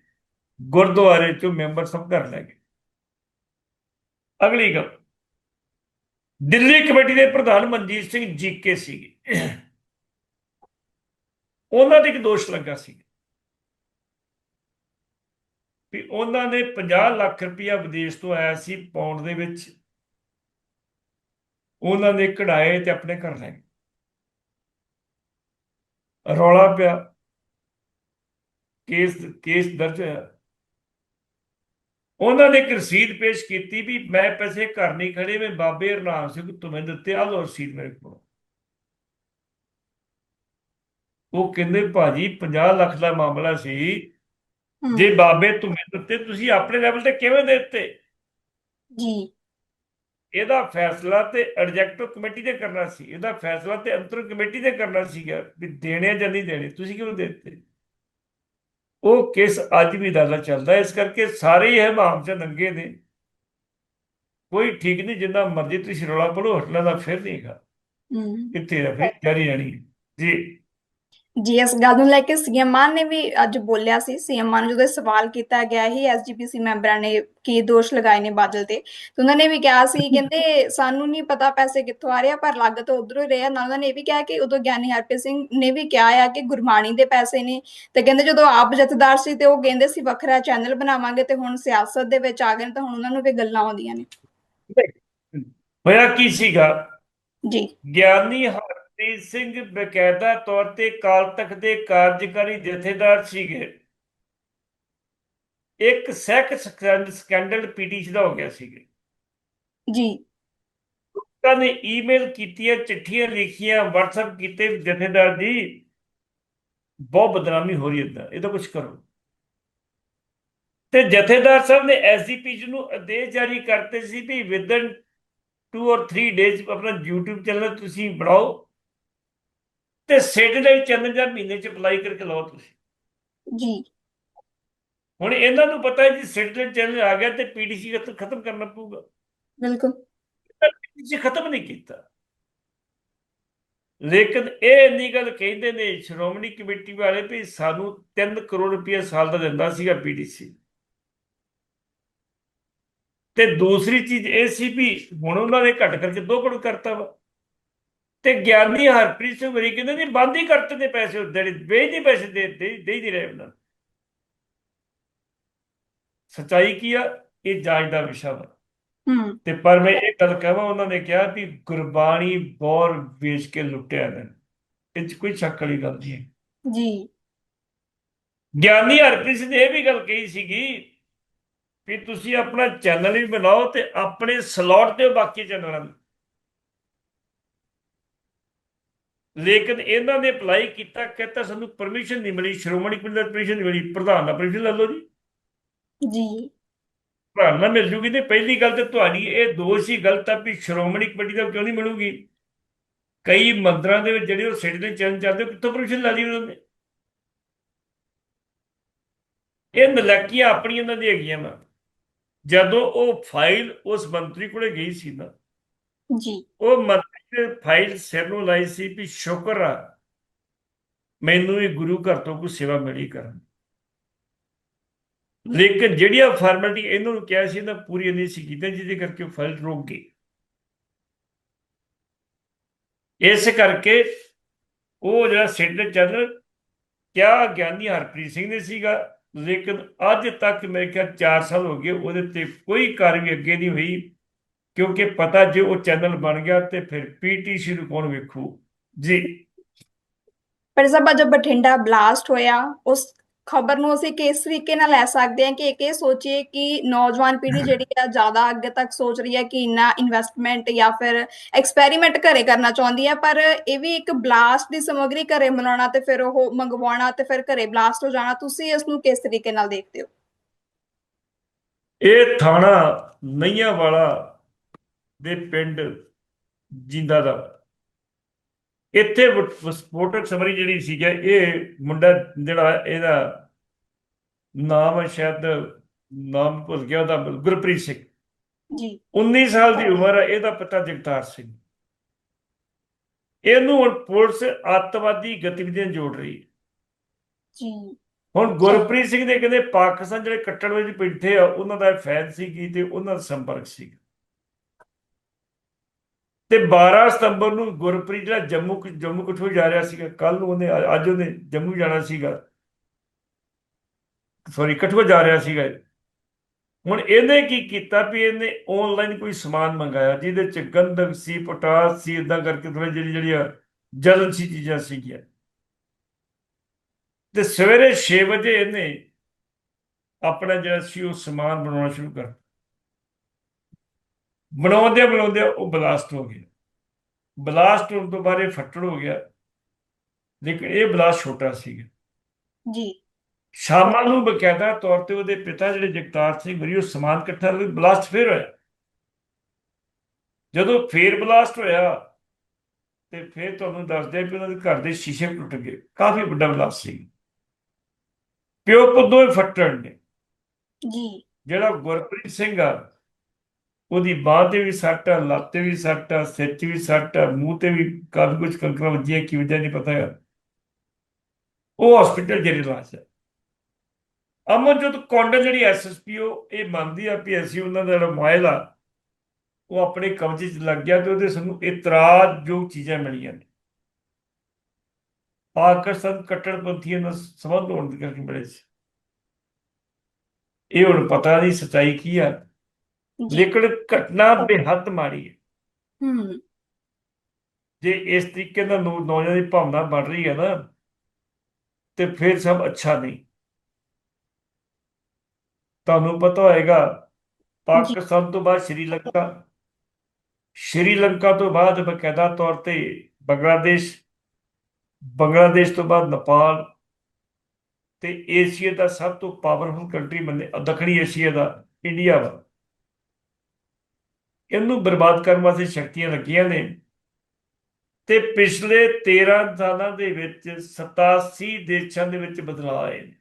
ਗੁਰਦੁਆਰੇ ਚੋਂ ਮੈਂਬਰ ਸਭ ਕਰ ਲੈ ਗਏ। ਅਗਲੀ ਗੱਲ। ਦਿੱਲੀ ਕਮੇਟੀ ਦੇ ਪ੍ਰਧਾਨ ਮਨਜੀਤ ਸਿੰਘ ਜੀਕੇ ਸੀਗੇ। ਉਹਨਾਂ ਤੇ ਇੱਕ ਦੋਸ਼ ਲੱਗਾ ਸੀ ਵੀ ਉਹਨਾਂ ਨੇ 50 ਲੱਖ ਰੁਪਇਆ ਵਿਦੇਸ਼ ਤੋਂ ਆਇਆ ਸੀ ਪਾਉਂਡ ਦੇ ਵਿੱਚ। ਉਹਨਾਂ ਨੇ ਕਢਾਏ ਤੇ ਆਪਣੇ ਘਰ ਲੈ ਗਏ। ਰੌਲਾ ਪਿਆ। ਕੇਸ ਕੇਸ ਦਰਜ ਹੋਇਆ। ਉਹਨਾਂ ਨੇ ਇੱਕ ਰਸੀਦ ਪੇਸ਼ ਕੀਤੀ ਵੀ ਮੈਂ ਪੈਸੇ ਘਰ ਨਹੀਂ ਖੜੇ, ਮੈਂ ਬਾਬੇ ਹਰਨਾਮ ਸਿੰਘ ਤੁਮੇ ਦਿੱਤੇ ਆ ਲੋ ਰਸੀਦ ਮੇਰੇ ਕੋਲ। ਉਹ ਕਹਿੰਦੇ, ਭਾਜੀ 50 ਲੱਖ ਦਾ ਮਾਮਲਾ ਸੀ। ਜੇ ਬਾਬੇ ਤੁਮੇ ਦਿੱਤੇ ਤੁਸੀਂ ਆਪਣੇ ਲੈਵਲ ਤੇ ਕਿਵੇਂ ਦੇ ਦਿੱਤੇ? ਜੀ। ਇਹਦਾ ਫੈਸਲਾ ਤੇ ਐਡਜੈਕਟਿਵ ਕਮੇਟੀ ਨੇ ਕਰਨਾ ਸੀ। ਇਹਦਾ ਫੈਸਲਾ ਤੇ ਅੰਤਰ ਕਮੇਟੀ ਨੇ ਕਰਨਾ ਸੀਗਾ ਵੀ ਦੇਣੇ ਜਾਂ ਨਹੀਂ ਦੇਣੇ ਤੁਸੀਂ ਕਿਉਂ ਦੇ ਦਿੱਤੇ? ਉਹ ਕੇਸ ਅੱਜ ਵੀ ਅਦਾਲਤ ਚੱਲਦਾ ਇਸ ਕਰਕੇ ਸਾਰੇ ਹੀ ਹਮਾਮ ਚ ਨੰਗੇ ਨੇ। ਕੋਈ ਠੀਕ ਨਹੀਂ ਜਿੰਨਾ ਮਰਜ਼ੀ ਤੁਸੀਂ ਰੌਲਾ ਪੜੋ ਹਟਣਾ ਦਾ ਫਿਰ ਨਹੀਂ ਹੈਗਾ। ਹਮ ਇੱਥੇ ਰਫੇ ਜਾਰੀ ਰਹਿਣੀ। ਜੀ। ਜੀ ਇਸ ਗੱਲ ਨੂੰ ਲੈ ਕੇ ਸੀਐਮ ਮਾਨ ਨੇ ਵੀ ਅੱਜ ਬੋਲਿਆ ਸੀ। ਸੀਐਮ ਮਾਨ ਨੂੰ ਜਦੋਂ ਸਵਾਲ ਕੀਤਾ ਗਿਆ ਹੀ ਐਸਜੀਪੀਸੀ ਮੈਂਬਰਾਂ ਨੇ ਕੀ ਦੋਸ਼ ਲਗਾਏ ਨੇ ਬਾਦਲ ਤੇ ਤੇ ਉਹਨਾਂ ਨੇ ਵੀ ਕਿਹਾ ਸੀ ਕਹਿੰਦੇ ਸਾਨੂੰ ਨਹੀਂ ਪਤਾ ਪੈਸੇ ਕਿੱਥੋਂ ਆ ਰਹੇ ਆ ਪਰ ਲੱਗ ਤਾਂ ਉਧਰੋਂ ਹੀ ਰਹੇ ਨਾਲ ਉਹਨਾਂ ਨੇ ਇਹ ਵੀ ਕਿਹਾ ਕਿ ਉਦੋਂ ਗਿਆਨੀ ਹਰਪ੍ਰੀਤ ਸਿੰਘ ਨੇ ਵੀ ਕਿਹਾ ਆ ਕਿ ਗੁਰਬਾਣੀ ਦੇ ਪੈਸੇ ਨੇ ਤੇ ਕਹਿੰਦੇ ਜਦੋਂ ਆਪ ਜਥੇਦਾਰ ਸੀ ਤੇ ਉਹ ਕਹਿੰਦੇ ਸੀ ਵੱਖਰਾ ਚੈਨਲ ਬਣਾਵਾਂਗੇ ਤੇ ਹੁਣ ਸਿਆਸਤ ਦੇ ਵਿੱਚ ਆ ਗਏ ਤਾਂ ਹੁਣ ਉਹਨਾਂ ਨੂੰ ਵੀ ਗੱਲਾਂ ਆਉਂਦੀਆਂ ਨੇ। ਹੋਇਆ ਕੀ ਸੀਗਾ? ਜੀ। ਗਿਆਨੀ ਹਰਪ੍ਰੀਤ ਸਿੰਘ ਬਕਾਇਦਾ ਤੌਰ ਤੇ ਕਾਲ ਤਖਤ ਦੇ ਕਾਰਜਕਾਰੀ ਜਥੇਦਾਰ ਸੀਗੇ। ਇੱਕ ਸੈਕ ਸਕੈਂਡਲ ਪੀਟੀਸ਼ਨ ਦਾ ਹੋ ਗਿਆ ਸੀਗਾ। ਜੀ। ਲੋਕਾਂ ਨੇ ਈਮੇਲ ਕੀਤੀਆਂ ਚਿੱਠੀਆਂ ਲਿਖੀਆਂ WhatsApp ਕੀਤੇ ਜਥੇਦਾਰ ਜੀ ਬਹੁਤ ਬਦਨਾਮੀ ਹੋ ਰਹੀ ਹੈ ਇਹਦਾ ਕੁਝ ਕਰੋ। ਤੇ ਜਥੇਦਾਰ ਸਾਹਿਬ ਨੇ ਐਸਜੀਪੀ ਨੂੰ ਆਦੇਸ਼ ਜਾਰੀ ਕਰਤੇ ਸੀ ਵੀ ਵਿਦਨ 2 ਔਰ 3 ਡੇਜ਼ ਆਪਣਾ YouTube ਚੈਨਲ ਤੁਸੀਂ ਬਣਾਓ। ਤੇ ਸੈਟੇਲਾਈਟ ਚੈਨਲ ਜਾਂ ਮਹੀਨੇ ਚ ਅਪਲਾਈ ਕਰਕੇ ਲਾਓ ਤੁਸੀਂ। ਜੀ। ਹੁਣ ਇਹਨਾਂ ਨੂੰ ਪਤਾ ਹੈ ਜੀ ਸੈਟੇਲਾਈਟ ਚੈਨਲ ਆ ਗਿਆ ਤੇ ਪੀਡੀਸੀ ਖਤਮ ਕਰਨਾ ਪਊਗਾ। ਬਿਲਕੁਲ। ਪੀਡੀਸੀ ਖਤਮ ਨਹੀਂ ਕੀਤਾ। ਲੇਕਿਨ ਇਹ ਇੰਨੀ ਗੱਲ ਕਹਿੰਦੇ ਨੇ ਸ਼੍ਰੋਮਣੀ ਕਮੇਟੀ ਵਾਲੇ ਵੀ ਸਾਨੂੰ 3 ਕਰੋੜ ਰੁਪਏ ਸਾਲ ਦਾ ਦਿੰਦਾ ਸੀਗਾ ਪੀਡੀਸੀ। ਤੇ ਦੂਸਰੀ ਚੀਜ਼ ਇਹ ਸੀ ਵੀ ਹੁਣ ਉਹਨਾਂ ਨੇ ਘੱਟ ਕਰਕੇ 2 ਕਰੋੜ ਕਰਤਾ ਵਾ। ਤੇ ਗਿਆਨੀ ਹਰਪ੍ਰੀਤ ਸਿੰਘ ਵਰੀ ਕਹਿੰਦੇ ਨੇ ਬੰਦ ਹੀ ਕਰਤੇ ਨੇ ਪੈਸੇ ਜਿਹੜੇ ਵੇਚ ਨਹੀਂ ਪੈਸੇ ਦੇ ਦੇ ਦੇ ਰਹੇ ਉਹਨਾਂ। ਸੱਚਾਈ ਕੀ ਆ? ਇਹ ਜਾਂਚ ਦਾ ਵਿਸ਼ਾ ਵਾ। ਤੇ ਪਰ ਮੈਂ ਇਹ ਗੱਲ ਕਹਾਂ ਉਹਨਾਂ ਨੇ ਕਿਹਾ ਵੀ ਗੁਰਬਾਣੀ ਬੌਰ ਵੇਚ ਕੇ ਲੁੱਟਿਆ ਨੇ। ਇਹ 'ਚ ਕੋਈ ਸ਼ੱਕ ਵਾਲੀ ਗੱਲ ਨਹੀਂ ਹੈ। ਜੀ। ਗਿਆਨੀ ਹਰਪ੍ਰੀਤ ਸਿੰਘ ਨੇ ਇਹ ਵੀ ਗੱਲ ਕਹੀ ਸੀਗੀ ਵੀ ਤੁਸੀਂ ਆਪਣਾ ਚੈਨਲ ਵੀ ਬਣਾਓ ਤੇ ਆਪਣੇ ਸਲੋਟ ਤੇ ਬਾਕੀ ਚੈਨਲਾਂ ਨੂੰ। ਲੇਕਿਨ ਇਹਨਾਂ ਨੇ ਅਪਲਾਈ ਕੀਤਾ ਕਹਿੰਦਾ ਸਾਨੂੰ ਪਰਮਿਸ਼ਨ ਨਹੀਂ ਮਿਲੀ ਸ਼੍ਰੋਮਣੀ ਕਮੇਟੀ ਦਾ ਪਰਮਿਸ਼ਨ ਨਹੀਂ ਮਿਲੀ ਪ੍ਰਧਾਨ ਦਾ ਪਰਮਿਸ਼ਨ ਲੈ ਲਓ ਜੀ। ਜੀ। ਪ੍ਰਧਾਨ ਨਾਲ ਮਿਲ ਜੂਗੀ ਤੇ ਪਹਿਲੀ ਗੱਲ ਤੇ ਤੁਹਾਡੀ ਇਹ ਦੋਸ਼ ਹੀ ਗਲਤ ਆ ਵੀ ਸ਼੍ਰੋਮਣੀ ਕਮੇਟੀ ਦਾ ਕਿਉਂ ਨਹੀਂ ਮਿਲੂਗੀ ਕਈ ਮੰਦਰਾਂ ਦੇ ਵਿੱਚ ਜਿਹੜੇ ਉਹ ਸਿੱਟ ਦੇ ਚਰਨ ਚੱਲਦੇ ਕਿੱਥੋਂ ਪਰਮਿਸ਼ਨ ਲੈ ਲਈ ਉਹਨਾਂ ਨੇ? ਇਹ ਨਲਕੀਆਂ ਆਪਣੀਆਂ ਇਹਨਾਂ ਦੀਆਂ ਹੈਗੀਆਂ ਨਾ ਜਦੋਂ ਉਹ ਫਾਈਲ ਉਸ ਮੰਤਰੀ ਕੋਲੇ ਗਈ ਸੀ ਨਾ ਜੀ। ਉਹ ਮੰਤਰੀ ਫਾਈਲ ਸਿਰ ਨੂੰ ਲਾਈ ਸੀ ਵੀ ਸ਼ੁਕਰ ਆ, ਮੈਨੂੰ ਵੀ ਗੁਰੂ ਘਰ ਤੋਂ ਕੋਈ ਸੇਵਾ ਮਿਲੀ ਕਰਨ। ਲੇਕਿਨ ਜਿਹੜੀਆਂ ਫਾਰਮੈਲਿਟੀ ਇਹਨਾਂ ਨੂੰ ਕਿਹਾ ਸੀ ਨਾ, ਪੂਰੀ ਨਹੀਂ ਸੀ ਕੀਤੀ, ਜਿਹਦੇ ਕਰਕੇ ਫਾਈਲ ਰੁਕ ਗਈ। ਇਸ ਕਰਕੇ ਉਹ ਜਿਹੜਾ ਸੈਂਟਰ ਚੈਨਲ ਕਿਆ ਗਿਆਨੀ ਹਰਪ੍ਰੀਤ ਸਿੰਘ ਨੇ ਸੀਗਾ, ਲੇਕਿਨ ਅੱਜ ਤੱਕ ਮੇਰੇ ਖਿਆਲ 4 ਸਾਲ ਹੋ ਗਏ, ਉਹਦੇ ਤੇ ਕੋਈ ਕਾਰਵਾਈ ਅੱਗੇ ਨਹੀਂ ਹੋਈ। ਕਿਉਂਕਿ ਪਤਾ ਜੇ ਉਹ ਚੈਨਲ ਬਣ ਗਿਆ ਤੇ ਫਿਰ ਪੀਟੀਸੀ ਨੂੰ ਕੌਣ ਵੇਖੂ? ਜੀ। ਪਰ ਸਭ ਜਬ ਬਠਿੰਡਾ ਬਲਾਸਟ ਹੋਇਆ। ਉਸ ਖਬਰ ਨੂੰ ਅਸੀਂ ਕਿਸ ਤਰੀਕੇ ਨਾਲ ਲੈ ਸਕਦੇ ਹਾਂ ਕਿ ਇੱਕ ਇਹ ਸੋਚੀਏ ਕਿ ਨੌਜਵਾਨ ਪੀੜ੍ਹੀ ਜਿਹੜੀ ਆ ਜ਼ਿਆਦਾ ਅੱਗੇ ਤੱਕ ਸੋਚ ਰਹੀ ਹੈ ਕਿ ਇੰਨਾ ਇਨਵੈਸਟਮੈਂਟ ਜਾਂ ਫਿਰ ਐਕਸਪੈਰੀਮੈਂਟ ਘਰੇ ਕਰਨਾ ਚਾਹੁੰਦੀ ਹੈ ਪਰ ਇਹ ਵੀ ਇੱਕ ਬਲਾਸਟ ਦੀ ਸਮੱਗਰੀ ਘਰੇ ਬਣਾਉਣਾ ਤੇ ਫਿਰ ਉਹ ਮੰਗਵਾਉਣਾ ਤੇ ਫਿਰ ਘਰੇ ਬਲਾਸਟ ਹੋ ਜਾਣਾ। ਤੁਸੀਂ ਇਸ ਨੂੰ ਕਿਸ ਤਰੀਕੇ ਨਾਲ ਦੇਖਦੇ ਹੋ? ਇਹ ਥਾਣਾ ਨਈਆਂ ਵਾਲਾ ਦੇ ਪਿੰਡ ਜਿੰਦਾ ਦਾ। ਇੱਥੇ ਵਿਸਫੋਟਕ ਸਮਰੀ ਜਿਹੜੀ ਸੀਗਾ ਇਹ ਮੁੰਡਾ ਜਿਹੜਾ ਇਹਦਾ ਨਾਮ ਹੈ ਸ਼ਾਇਦ ਨਾਮ ਭੁੱਲ ਗਿਆ ਉਹਦਾ ਗੁਰਪ੍ਰੀਤ ਸਿੰਘ। ਜੀ। 19 ਸਾਲ ਦੀ ਉਮਰ ਹੈ ਇਹਦਾ ਪਿਤਾ ਜਗਤਾਰ ਸਿੰਘ। ਇਹਨੂੰ ਹੁਣ ਪੁਲਿਸ ਅੱਤਵਾਦੀ ਗਤੀਵਿਧੀਆਂ ਜੋੜ ਰਹੀ ਹੈ। ਜੀ। ਹੁਣ ਗੁਰਪ੍ਰੀਤ ਸਿੰਘ ਦੇ ਕਹਿੰਦੇ ਪਾਕਿਸਤਾਨ ਜਿਹੜੇ ਕੱਟੜਵਾਦੀ ਬੈਠੇ ਆ ਉਹਨਾਂ ਦਾ ਫੈਨ ਸੀਗੀ ਤੇ ਉਹਨਾਂ ਦਾ ਸੰਪਰਕ ਸੀ ਤੇ 12 ਸਤੰਬਰ ਨੂੰ ਗੁਰਪ੍ਰੀਤ ਜਿਹੜਾ ਜੰਮੂ ਜੰਮੂ ਕਸ਼ਮੀਰ ਜਾ ਰਿਹਾ ਸੀਗਾ ਕੱਲ ਨੂੰ ਉਹਨੇ ਅੱਜ ਉਹਨੇ ਜੰਮੂ ਜਾਣਾ ਸੀਗਾ। ਸੌਰੀ ਕਠੂਆ ਜਾ ਰਿਹਾ ਸੀਗਾ। ਹੁਣ ਇਹਨੇ ਕੀ ਕੀਤਾ ਵੀ ਇਹਨੇ ਆਨਲਾਈਨ ਕੋਈ ਸਮਾਨ ਮੰਗਾਇਆ, ਜਿਹਦੇ ਚ ਗੰਧਕ, ਸੀ ਪੋਟਾਸ, ਸੀ ਇਦਾਂ ਕਰਕੇ ਥੋੜੀ ਜਿਹੜੀ ਜਿਹੜੀਆਂ ਜਲਨ ਸੀ ਚੀਜ਼ਾਂ ਸੀਗੀਆਂ। ਤੇ ਸਵੇਰੇ 6 ਵਜੇ ਇਹਨੇ ਆਪਣਾ ਜਿਹੜਾ ਸੀ ਉਹ ਸਮਾਨ ਬਣਾਉਣਾ ਸ਼ੁਰੂ ਕਰ ਬਣਾਉਂਦੇ ਬਣਾਉਂਦੇ ਉਹ ਬਲਾਸਟ ਹੋ ਗਿਆ ਬਲਾਸਟ ਹੋਣ ਤੋਂ ਬਾਅਦ ਇਹ ਫੱਟੜ ਹੋ ਗਿਆ। ਲੇਕਿਨ ਇਹ ਬਲਾਸਟ ਛੋਟਾ ਸੀਗਾ। ਜੀ। ਸ਼ਾਮਾਂ ਨੂੰ ਬਕਾਇਦਾ ਤੌਰ ਤੇ ਉਹਦੇ ਪਿਤਾ ਜਿਹੜੇ ਜਗਤਾਰ ਸਿੰਘ ਵਰੀ ਉਹ ਸਮਾਨ ਇਕੱਠਾ ਕਰ ਬਲਾਸਟ ਫੇਰ ਹੋਇਆ। ਜਦੋਂ ਫੇਰ ਬਲਾਸਟ ਹੋਇਆ ਤੇ ਫੇਰ ਤੁਹਾਨੂੰ ਦੱਸਦੇ ਵੀ ਉਹਨਾਂ ਦੇ ਘਰ ਦੇ ਸ਼ੀਸ਼ੇ ਟੁੱਟ ਗਏ। ਕਾਫੀ ਵੱਡਾ ਬਲਾਸਟ ਸੀ। ਪਿਓ ਪੁੱਤ ਦੋਵੇਂ ਫੱਟੜ ਨੇ। ਜੀ। ਜਿਹੜਾ ਗੁਰਪ੍ਰੀਤ ਸਿੰਘ ਆ ਉਹਦੀ ਬਾਹ ਤੇ ਵੀ ਸੱਟ ਆ, ਲੱਤ ਤੇ ਵੀ ਸੱਟ ਆ, ਸਿਰ 'ਚ ਵੀ ਸੱਟ ਆ, ਮੂੰਹ ਤੇ ਵੀ ਕਾਫੀ ਕੁਝ ਕੰਕਰਾਂ ਵੱਜੀਆਂ, ਕੀ ਵਜ੍ਹਾ ਨਹੀਂ ਪਤਾ ਹੈ ਉਹ ਹਸਪੀਟਲ ਜਿਹੜੇ ਇਲਾਜ ਹੈ ਅਮਨਜੋਤ ਕੌਂਡਲ ਜਿਹੜੀ ਐਸਐਸਪੀਓ ਇਹ ਮੰਨਦੀ ਆ ਵੀ ਅਸੀਂ ਉਹਨਾਂ ਦਾ ਜਿਹੜਾ ਮੋਬਾਈਲ ਆ ਉਹ ਆਪਣੇ ਕਬਜ਼ੇ 'ਚ ਲੱਗ ਗਿਆ ਤੇ ਉਹਦੇ ਸਾਨੂੰ ਇਤਰਾਜ਼ ਜੋ ਚੀਜ਼ਾਂ ਮਿਲੀਆਂ ਨੇ। ਪਾਕਿਸਤਾਨ ਕੱਟੜਪੰਥੀਆਂ ਨਾਲ ਸੰਬੰਧ ਹੋਣ ਦੇ ਕਰਕੇ ਮਿਲੇ ਸੀ। ਇਹ ਹੁਣ ਪਤਾ ਨਹੀਂ ਸਚਾਈ ਕੀ ਆ। ਲੇਕਿਨ ਘਟਨਾ ਬੇਹੱਦ ਮਾੜੀ ਹੈ। ਹੂੰ। ਜੇ ਇਸ ਤਰੀਕੇ ਨਾਲ ਨੌਜਵਾਨ ਦੀ ਭਾਵਨਾ ਬਣ ਰਹੀ ਹੈ ਨਾ ਤੇ ਫਿਰ ਸਭ ਅੱਛਾ ਨਹੀਂ। ਤੁਹਾਨੂੰ ਪਤਾ ਹੋਏਗਾ ਪਾਕਿਸਤਾਨ ਤੋਂ ਬਾਅਦ ਸ਼੍ਰੀਲੰਕਾ ਸ਼੍ਰੀਲੰਕਾ ਤੋਂ ਬਾਅਦ ਬਕਾਇਦਾ ਤੌਰ ਤੇ ਬੰਗਲਾਦੇਸ਼। ਬੰਗਲਾਦੇਸ਼ ਤੋਂ ਬਾਅਦ ਨੇਪਾਲ। ਤੇ ਏਸ਼ੀਆ ਦਾ ਸਭ ਤੋਂ ਪਾਵਰਫੁਲ ਕੰਟਰੀ ਮੰਨੇ ਦੱਖਣੀ ਏਸ਼ੀਆ ਦਾ ਇੰਡੀਆ ਵਾ। ਇਹਨੂੰ ਬਰਬਾਦ ਕਰਨ ਵਾਸਤੇ ਸ਼ਕਤੀਆਂ ਲੱਗੀਆਂ ਨੇ। ਤੇ ਪਿਛਲੇ 13 ਸਾਲਾਂ ਦੇ ਵਿੱਚ 87 ਦੇਸ਼ਾਂ ਦੇ ਵਿੱਚ ਬਦਲਾਅ ਆਏ ਨੇ।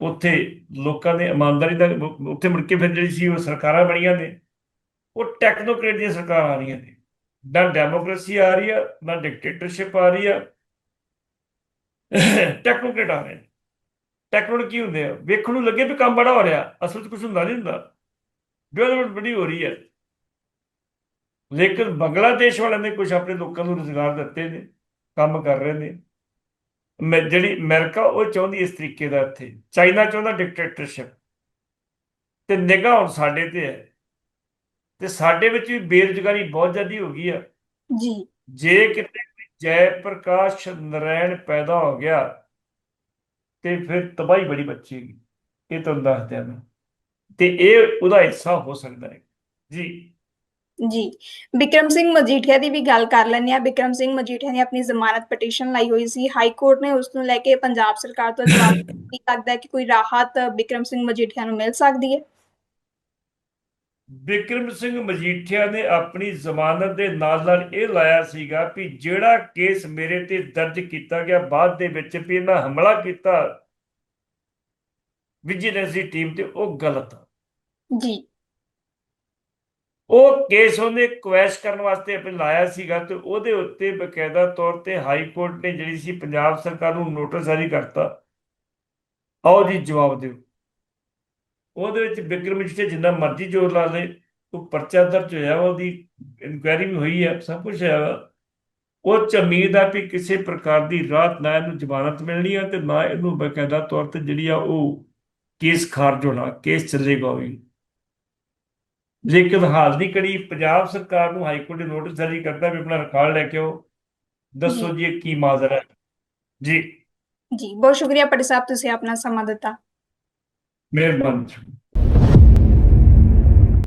ਉੱਥੇ ਲੋਕਾਂ ਨੇ ਇਮਾਨਦਾਰੀ ਦਾ ਉੱਥੇ ਮੁੜ ਕੇ ਫਿਰ ਜਿਹੜੀ ਸੀ ਉਹ ਸਰਕਾਰਾਂ ਬਣੀਆਂ ਨੇ, ਉਹ ਟੈਕਨੋਕ੍ਰੇਟ ਦੀਆਂ ਸਰਕਾਰਾਂ ਆ ਰਹੀਆਂ ਨੇ। ਨਾ ਡੈਮੋਕ੍ਰੇਸੀ ਆ ਰਹੀ ਆ, ਨਾ ਡਿਕਟੇਟਰਸ਼ਿਪ ਆ ਰਹੀ ਆ। ਟੈਕਨੋਕ੍ਰੇਟ ਆ ਰਹੇ ਨੇ। ਟੈਕਨੋਕ੍ਰੇਟ ਕੀ ਹੁੰਦੇ ਆ? ਵੇਖਣ ਨੂੰ ਲੱਗੇ ਵੀ ਕੰਮ ਬੜਾ ਹੋ ਰਿਹਾ। ਅਸਲ ਵਿੱਚ ਕੁਝ ਹੁੰਦਾ ਨਹੀਂ ਹੁੰਦਾ। ਡਿਵੈਲਪਮੈਂਟ ਬੜੀ ਹੋ ਰਹੀ ਹੈ। ਲੇਕਿਨ ਬੰਗਲਾਦੇਸ਼ ਵਾਲਿਆਂ ਨੇ ਕੁਝ ਆਪਣੇ ਲੋਕਾਂ ਨੂੰ ਰੁਜ਼ਗਾਰ ਦਿੱਤੇ ਨੇ ਕੰਮ ਕਰ ਰਹੇ ਨੇ। ਮੈਂ ਜਿਹੜੀ ਅਮਰੀਕਾ ਉਹ ਚਾਹੁੰਦੀ ਇਸ ਤਰੀਕੇ ਦਾ ਇੱਥੇ। ਚਾਈਨਾ ਚਾਹੁੰਦਾ ਡਿਕਟੇਟਰਸ਼ਿਪ ਤੇ ਨਿਗਾਹ ਹੁਣ ਸਾਡੇ ਤੇ ਹੈ। ਤੇ ਸਾਡੇ ਵਿੱਚ ਵੀ ਬੇਰੁਜ਼ਗਾਰੀ ਬਹੁਤ ਜ਼ਿਆਦਾ ਹੋ ਗਈ ਆ। ਜੀ। ਜੇ ਕਿਤੇ ਜੈ ਪ੍ਰਕਾਸ਼ ਨਰਾਇਣ ਪੈਦਾ ਹੋ ਗਿਆ ਤੇ ਫਿਰ ਤਬਾਹੀ ਬੜੀ ਮੱਚੇਗੀ ਇਹ ਤੁਹਾਨੂੰ ਦੱਸ ਦਿਆਂ ਮੈਂ। ਤੇ ਇਹ ਉਹਦਾ ਹਿੱਸਾ ਹੋ ਸਕਦਾ ਹੈ। ਜੀ। ਜੀ। ਬਿਕਰਮ ਸਿੰਘ ਮਜੀਠੀਆ ਦੀ ਵੀ ਗੱਲ ਕਰ ਲੈਂਦੇ ਆ ਬਿਕਰਮ ਸਿੰਘ ਮਜੀਠੀਆ ਨੇ ਆਪਣੀ ਜ਼ਮਾਨਤ ਪਟੀਸ਼ਨ ਲਾਈ ਹੋਈ ਸੀ। ਹਾਈ ਕੋਰਟ ਨੇ ਉਸ ਨੂੰ ਲੈ ਕੇ ਪੰਜਾਬ ਸਰਕਾਰ ਤੋਂ ਜਵਾਬ ਕੀ ਲੱਗਦਾ ਕਿ ਕੋਈ ਰਾਹਤ ਬਿਕਰਮ ਸਿੰਘ ਮਜੀਠੀਆ ਨੂੰ ਮਿਲ ਸਕਦੀ ਹੈ। ਬਿਕਰਮ ਸਿੰਘ ਮਜੀਠੀਆ ਨੇ ਆਪਣੀ ਜ਼ਮਾਨਤ ਦੇ ਨਾਲ ਨਾਲ ਇਹ ਲਾਇਆ ਸੀਗਾ ਕਿ ਜਿਹੜਾ ਕੇਸ ਮੇਰੇ ਤੇ ਦਰਜ ਕੀਤਾ ਗਿਆ ਬਾਅਦ ਦੇ ਵਿੱਚ ਵੀ ਇਹਨਾਂ ਹਮਲਾ ਕੀਤਾ ਵਿਜੀਲੈਂਸ ਦੀ ਟੀਮ ਤੇ ਉਹ ਗਲਤ ਆ। ਜੀ। ਉਹ ਕੇਸ ਉਹਨੇ ਕੁਐਸ਼ ਕਰਨ ਵਾਸਤੇ ਆਪਣੇ ਲਾਇਆ ਸੀਗਾ ਤੇ ਉਹਦੇ ਉੱਤੇ ਬਕਾਇਦਾ ਤੌਰ ਤੇ ਹਾਈ ਕੋਰਟ ਨੇ ਜਿਹੜੀ ਸੀ ਪੰਜਾਬ ਸਰਕਾਰ ਨੂੰ ਨੋਟਿਸ ਜਾਰੀ ਕਰਤਾ। ਆਓ ਜੀ ਜਵਾਬ ਦਿਓ। ਉਹਦੇ ਵਿੱਚ ਬਿਕਰਮ ਜੀ ਤੇ ਜਿੰਨਾ ਮਰਜ਼ੀ ਜ਼ੋਰ ਲਾ ਲੇ ਉਹ ਪਰਚਾ ਦਰਜ ਹੋਇਆ ਉਹਦੀ ਇਨਕੁਆਇਰੀ ਵੀ ਹੋਈ ਹੈ ਸਭ ਕੁਝ ਹੈ। ਉਹ ਚ ਉਮੀਦ ਆ ਵੀ ਕਿਸੇ ਪ੍ਰਕਾਰ ਦੀ ਰਾਹਤ ਨਾ ਇਹਨੂੰ ਜ਼ਮਾਨਤ ਮਿਲਣੀ ਆ ਤੇ ਨਾ ਇਹਨੂੰ ਬਕਾਇਦਾ ਤੌਰ ਤੇ ਜਿਹੜੀ ਆ ਉਹ ਕੇਸ ਖਾਰਜ ਹੋਣਾ ਕੇਸ ਚੱਲੇਗਾ ਵੀ। ਲੇਕਿਨ ਹਾਲ ਦੀ ਕੜੀ ਪੰਜਾਬ ਸਰਕਾਰ ਨੂੰ ਹਾਈ ਕੋਰਟ ਨੇ ਨੋਟਿਸ ਜਾਰੀ ਕਰਦਾ ਵੀ ਆਪਣਾ ਰਿਕਾਰਡ ਲੈ ਕੇ ਆਓ ਦੱਸੋ ਜੀ। ਕੀ ਮਾਜ਼ਰਾ ਹੈ। ਜੀ। ਜੀ ਬਹੁਤ ਸ਼ੁਕਰੀਆ ਪਟਿ ਸਾਹਿਬ ਤੁਸੀਂ ਆਪਣਾ ਸਮਾਂ ਦਿੱਤਾ। ਮਿਹਰਬਾਨੀ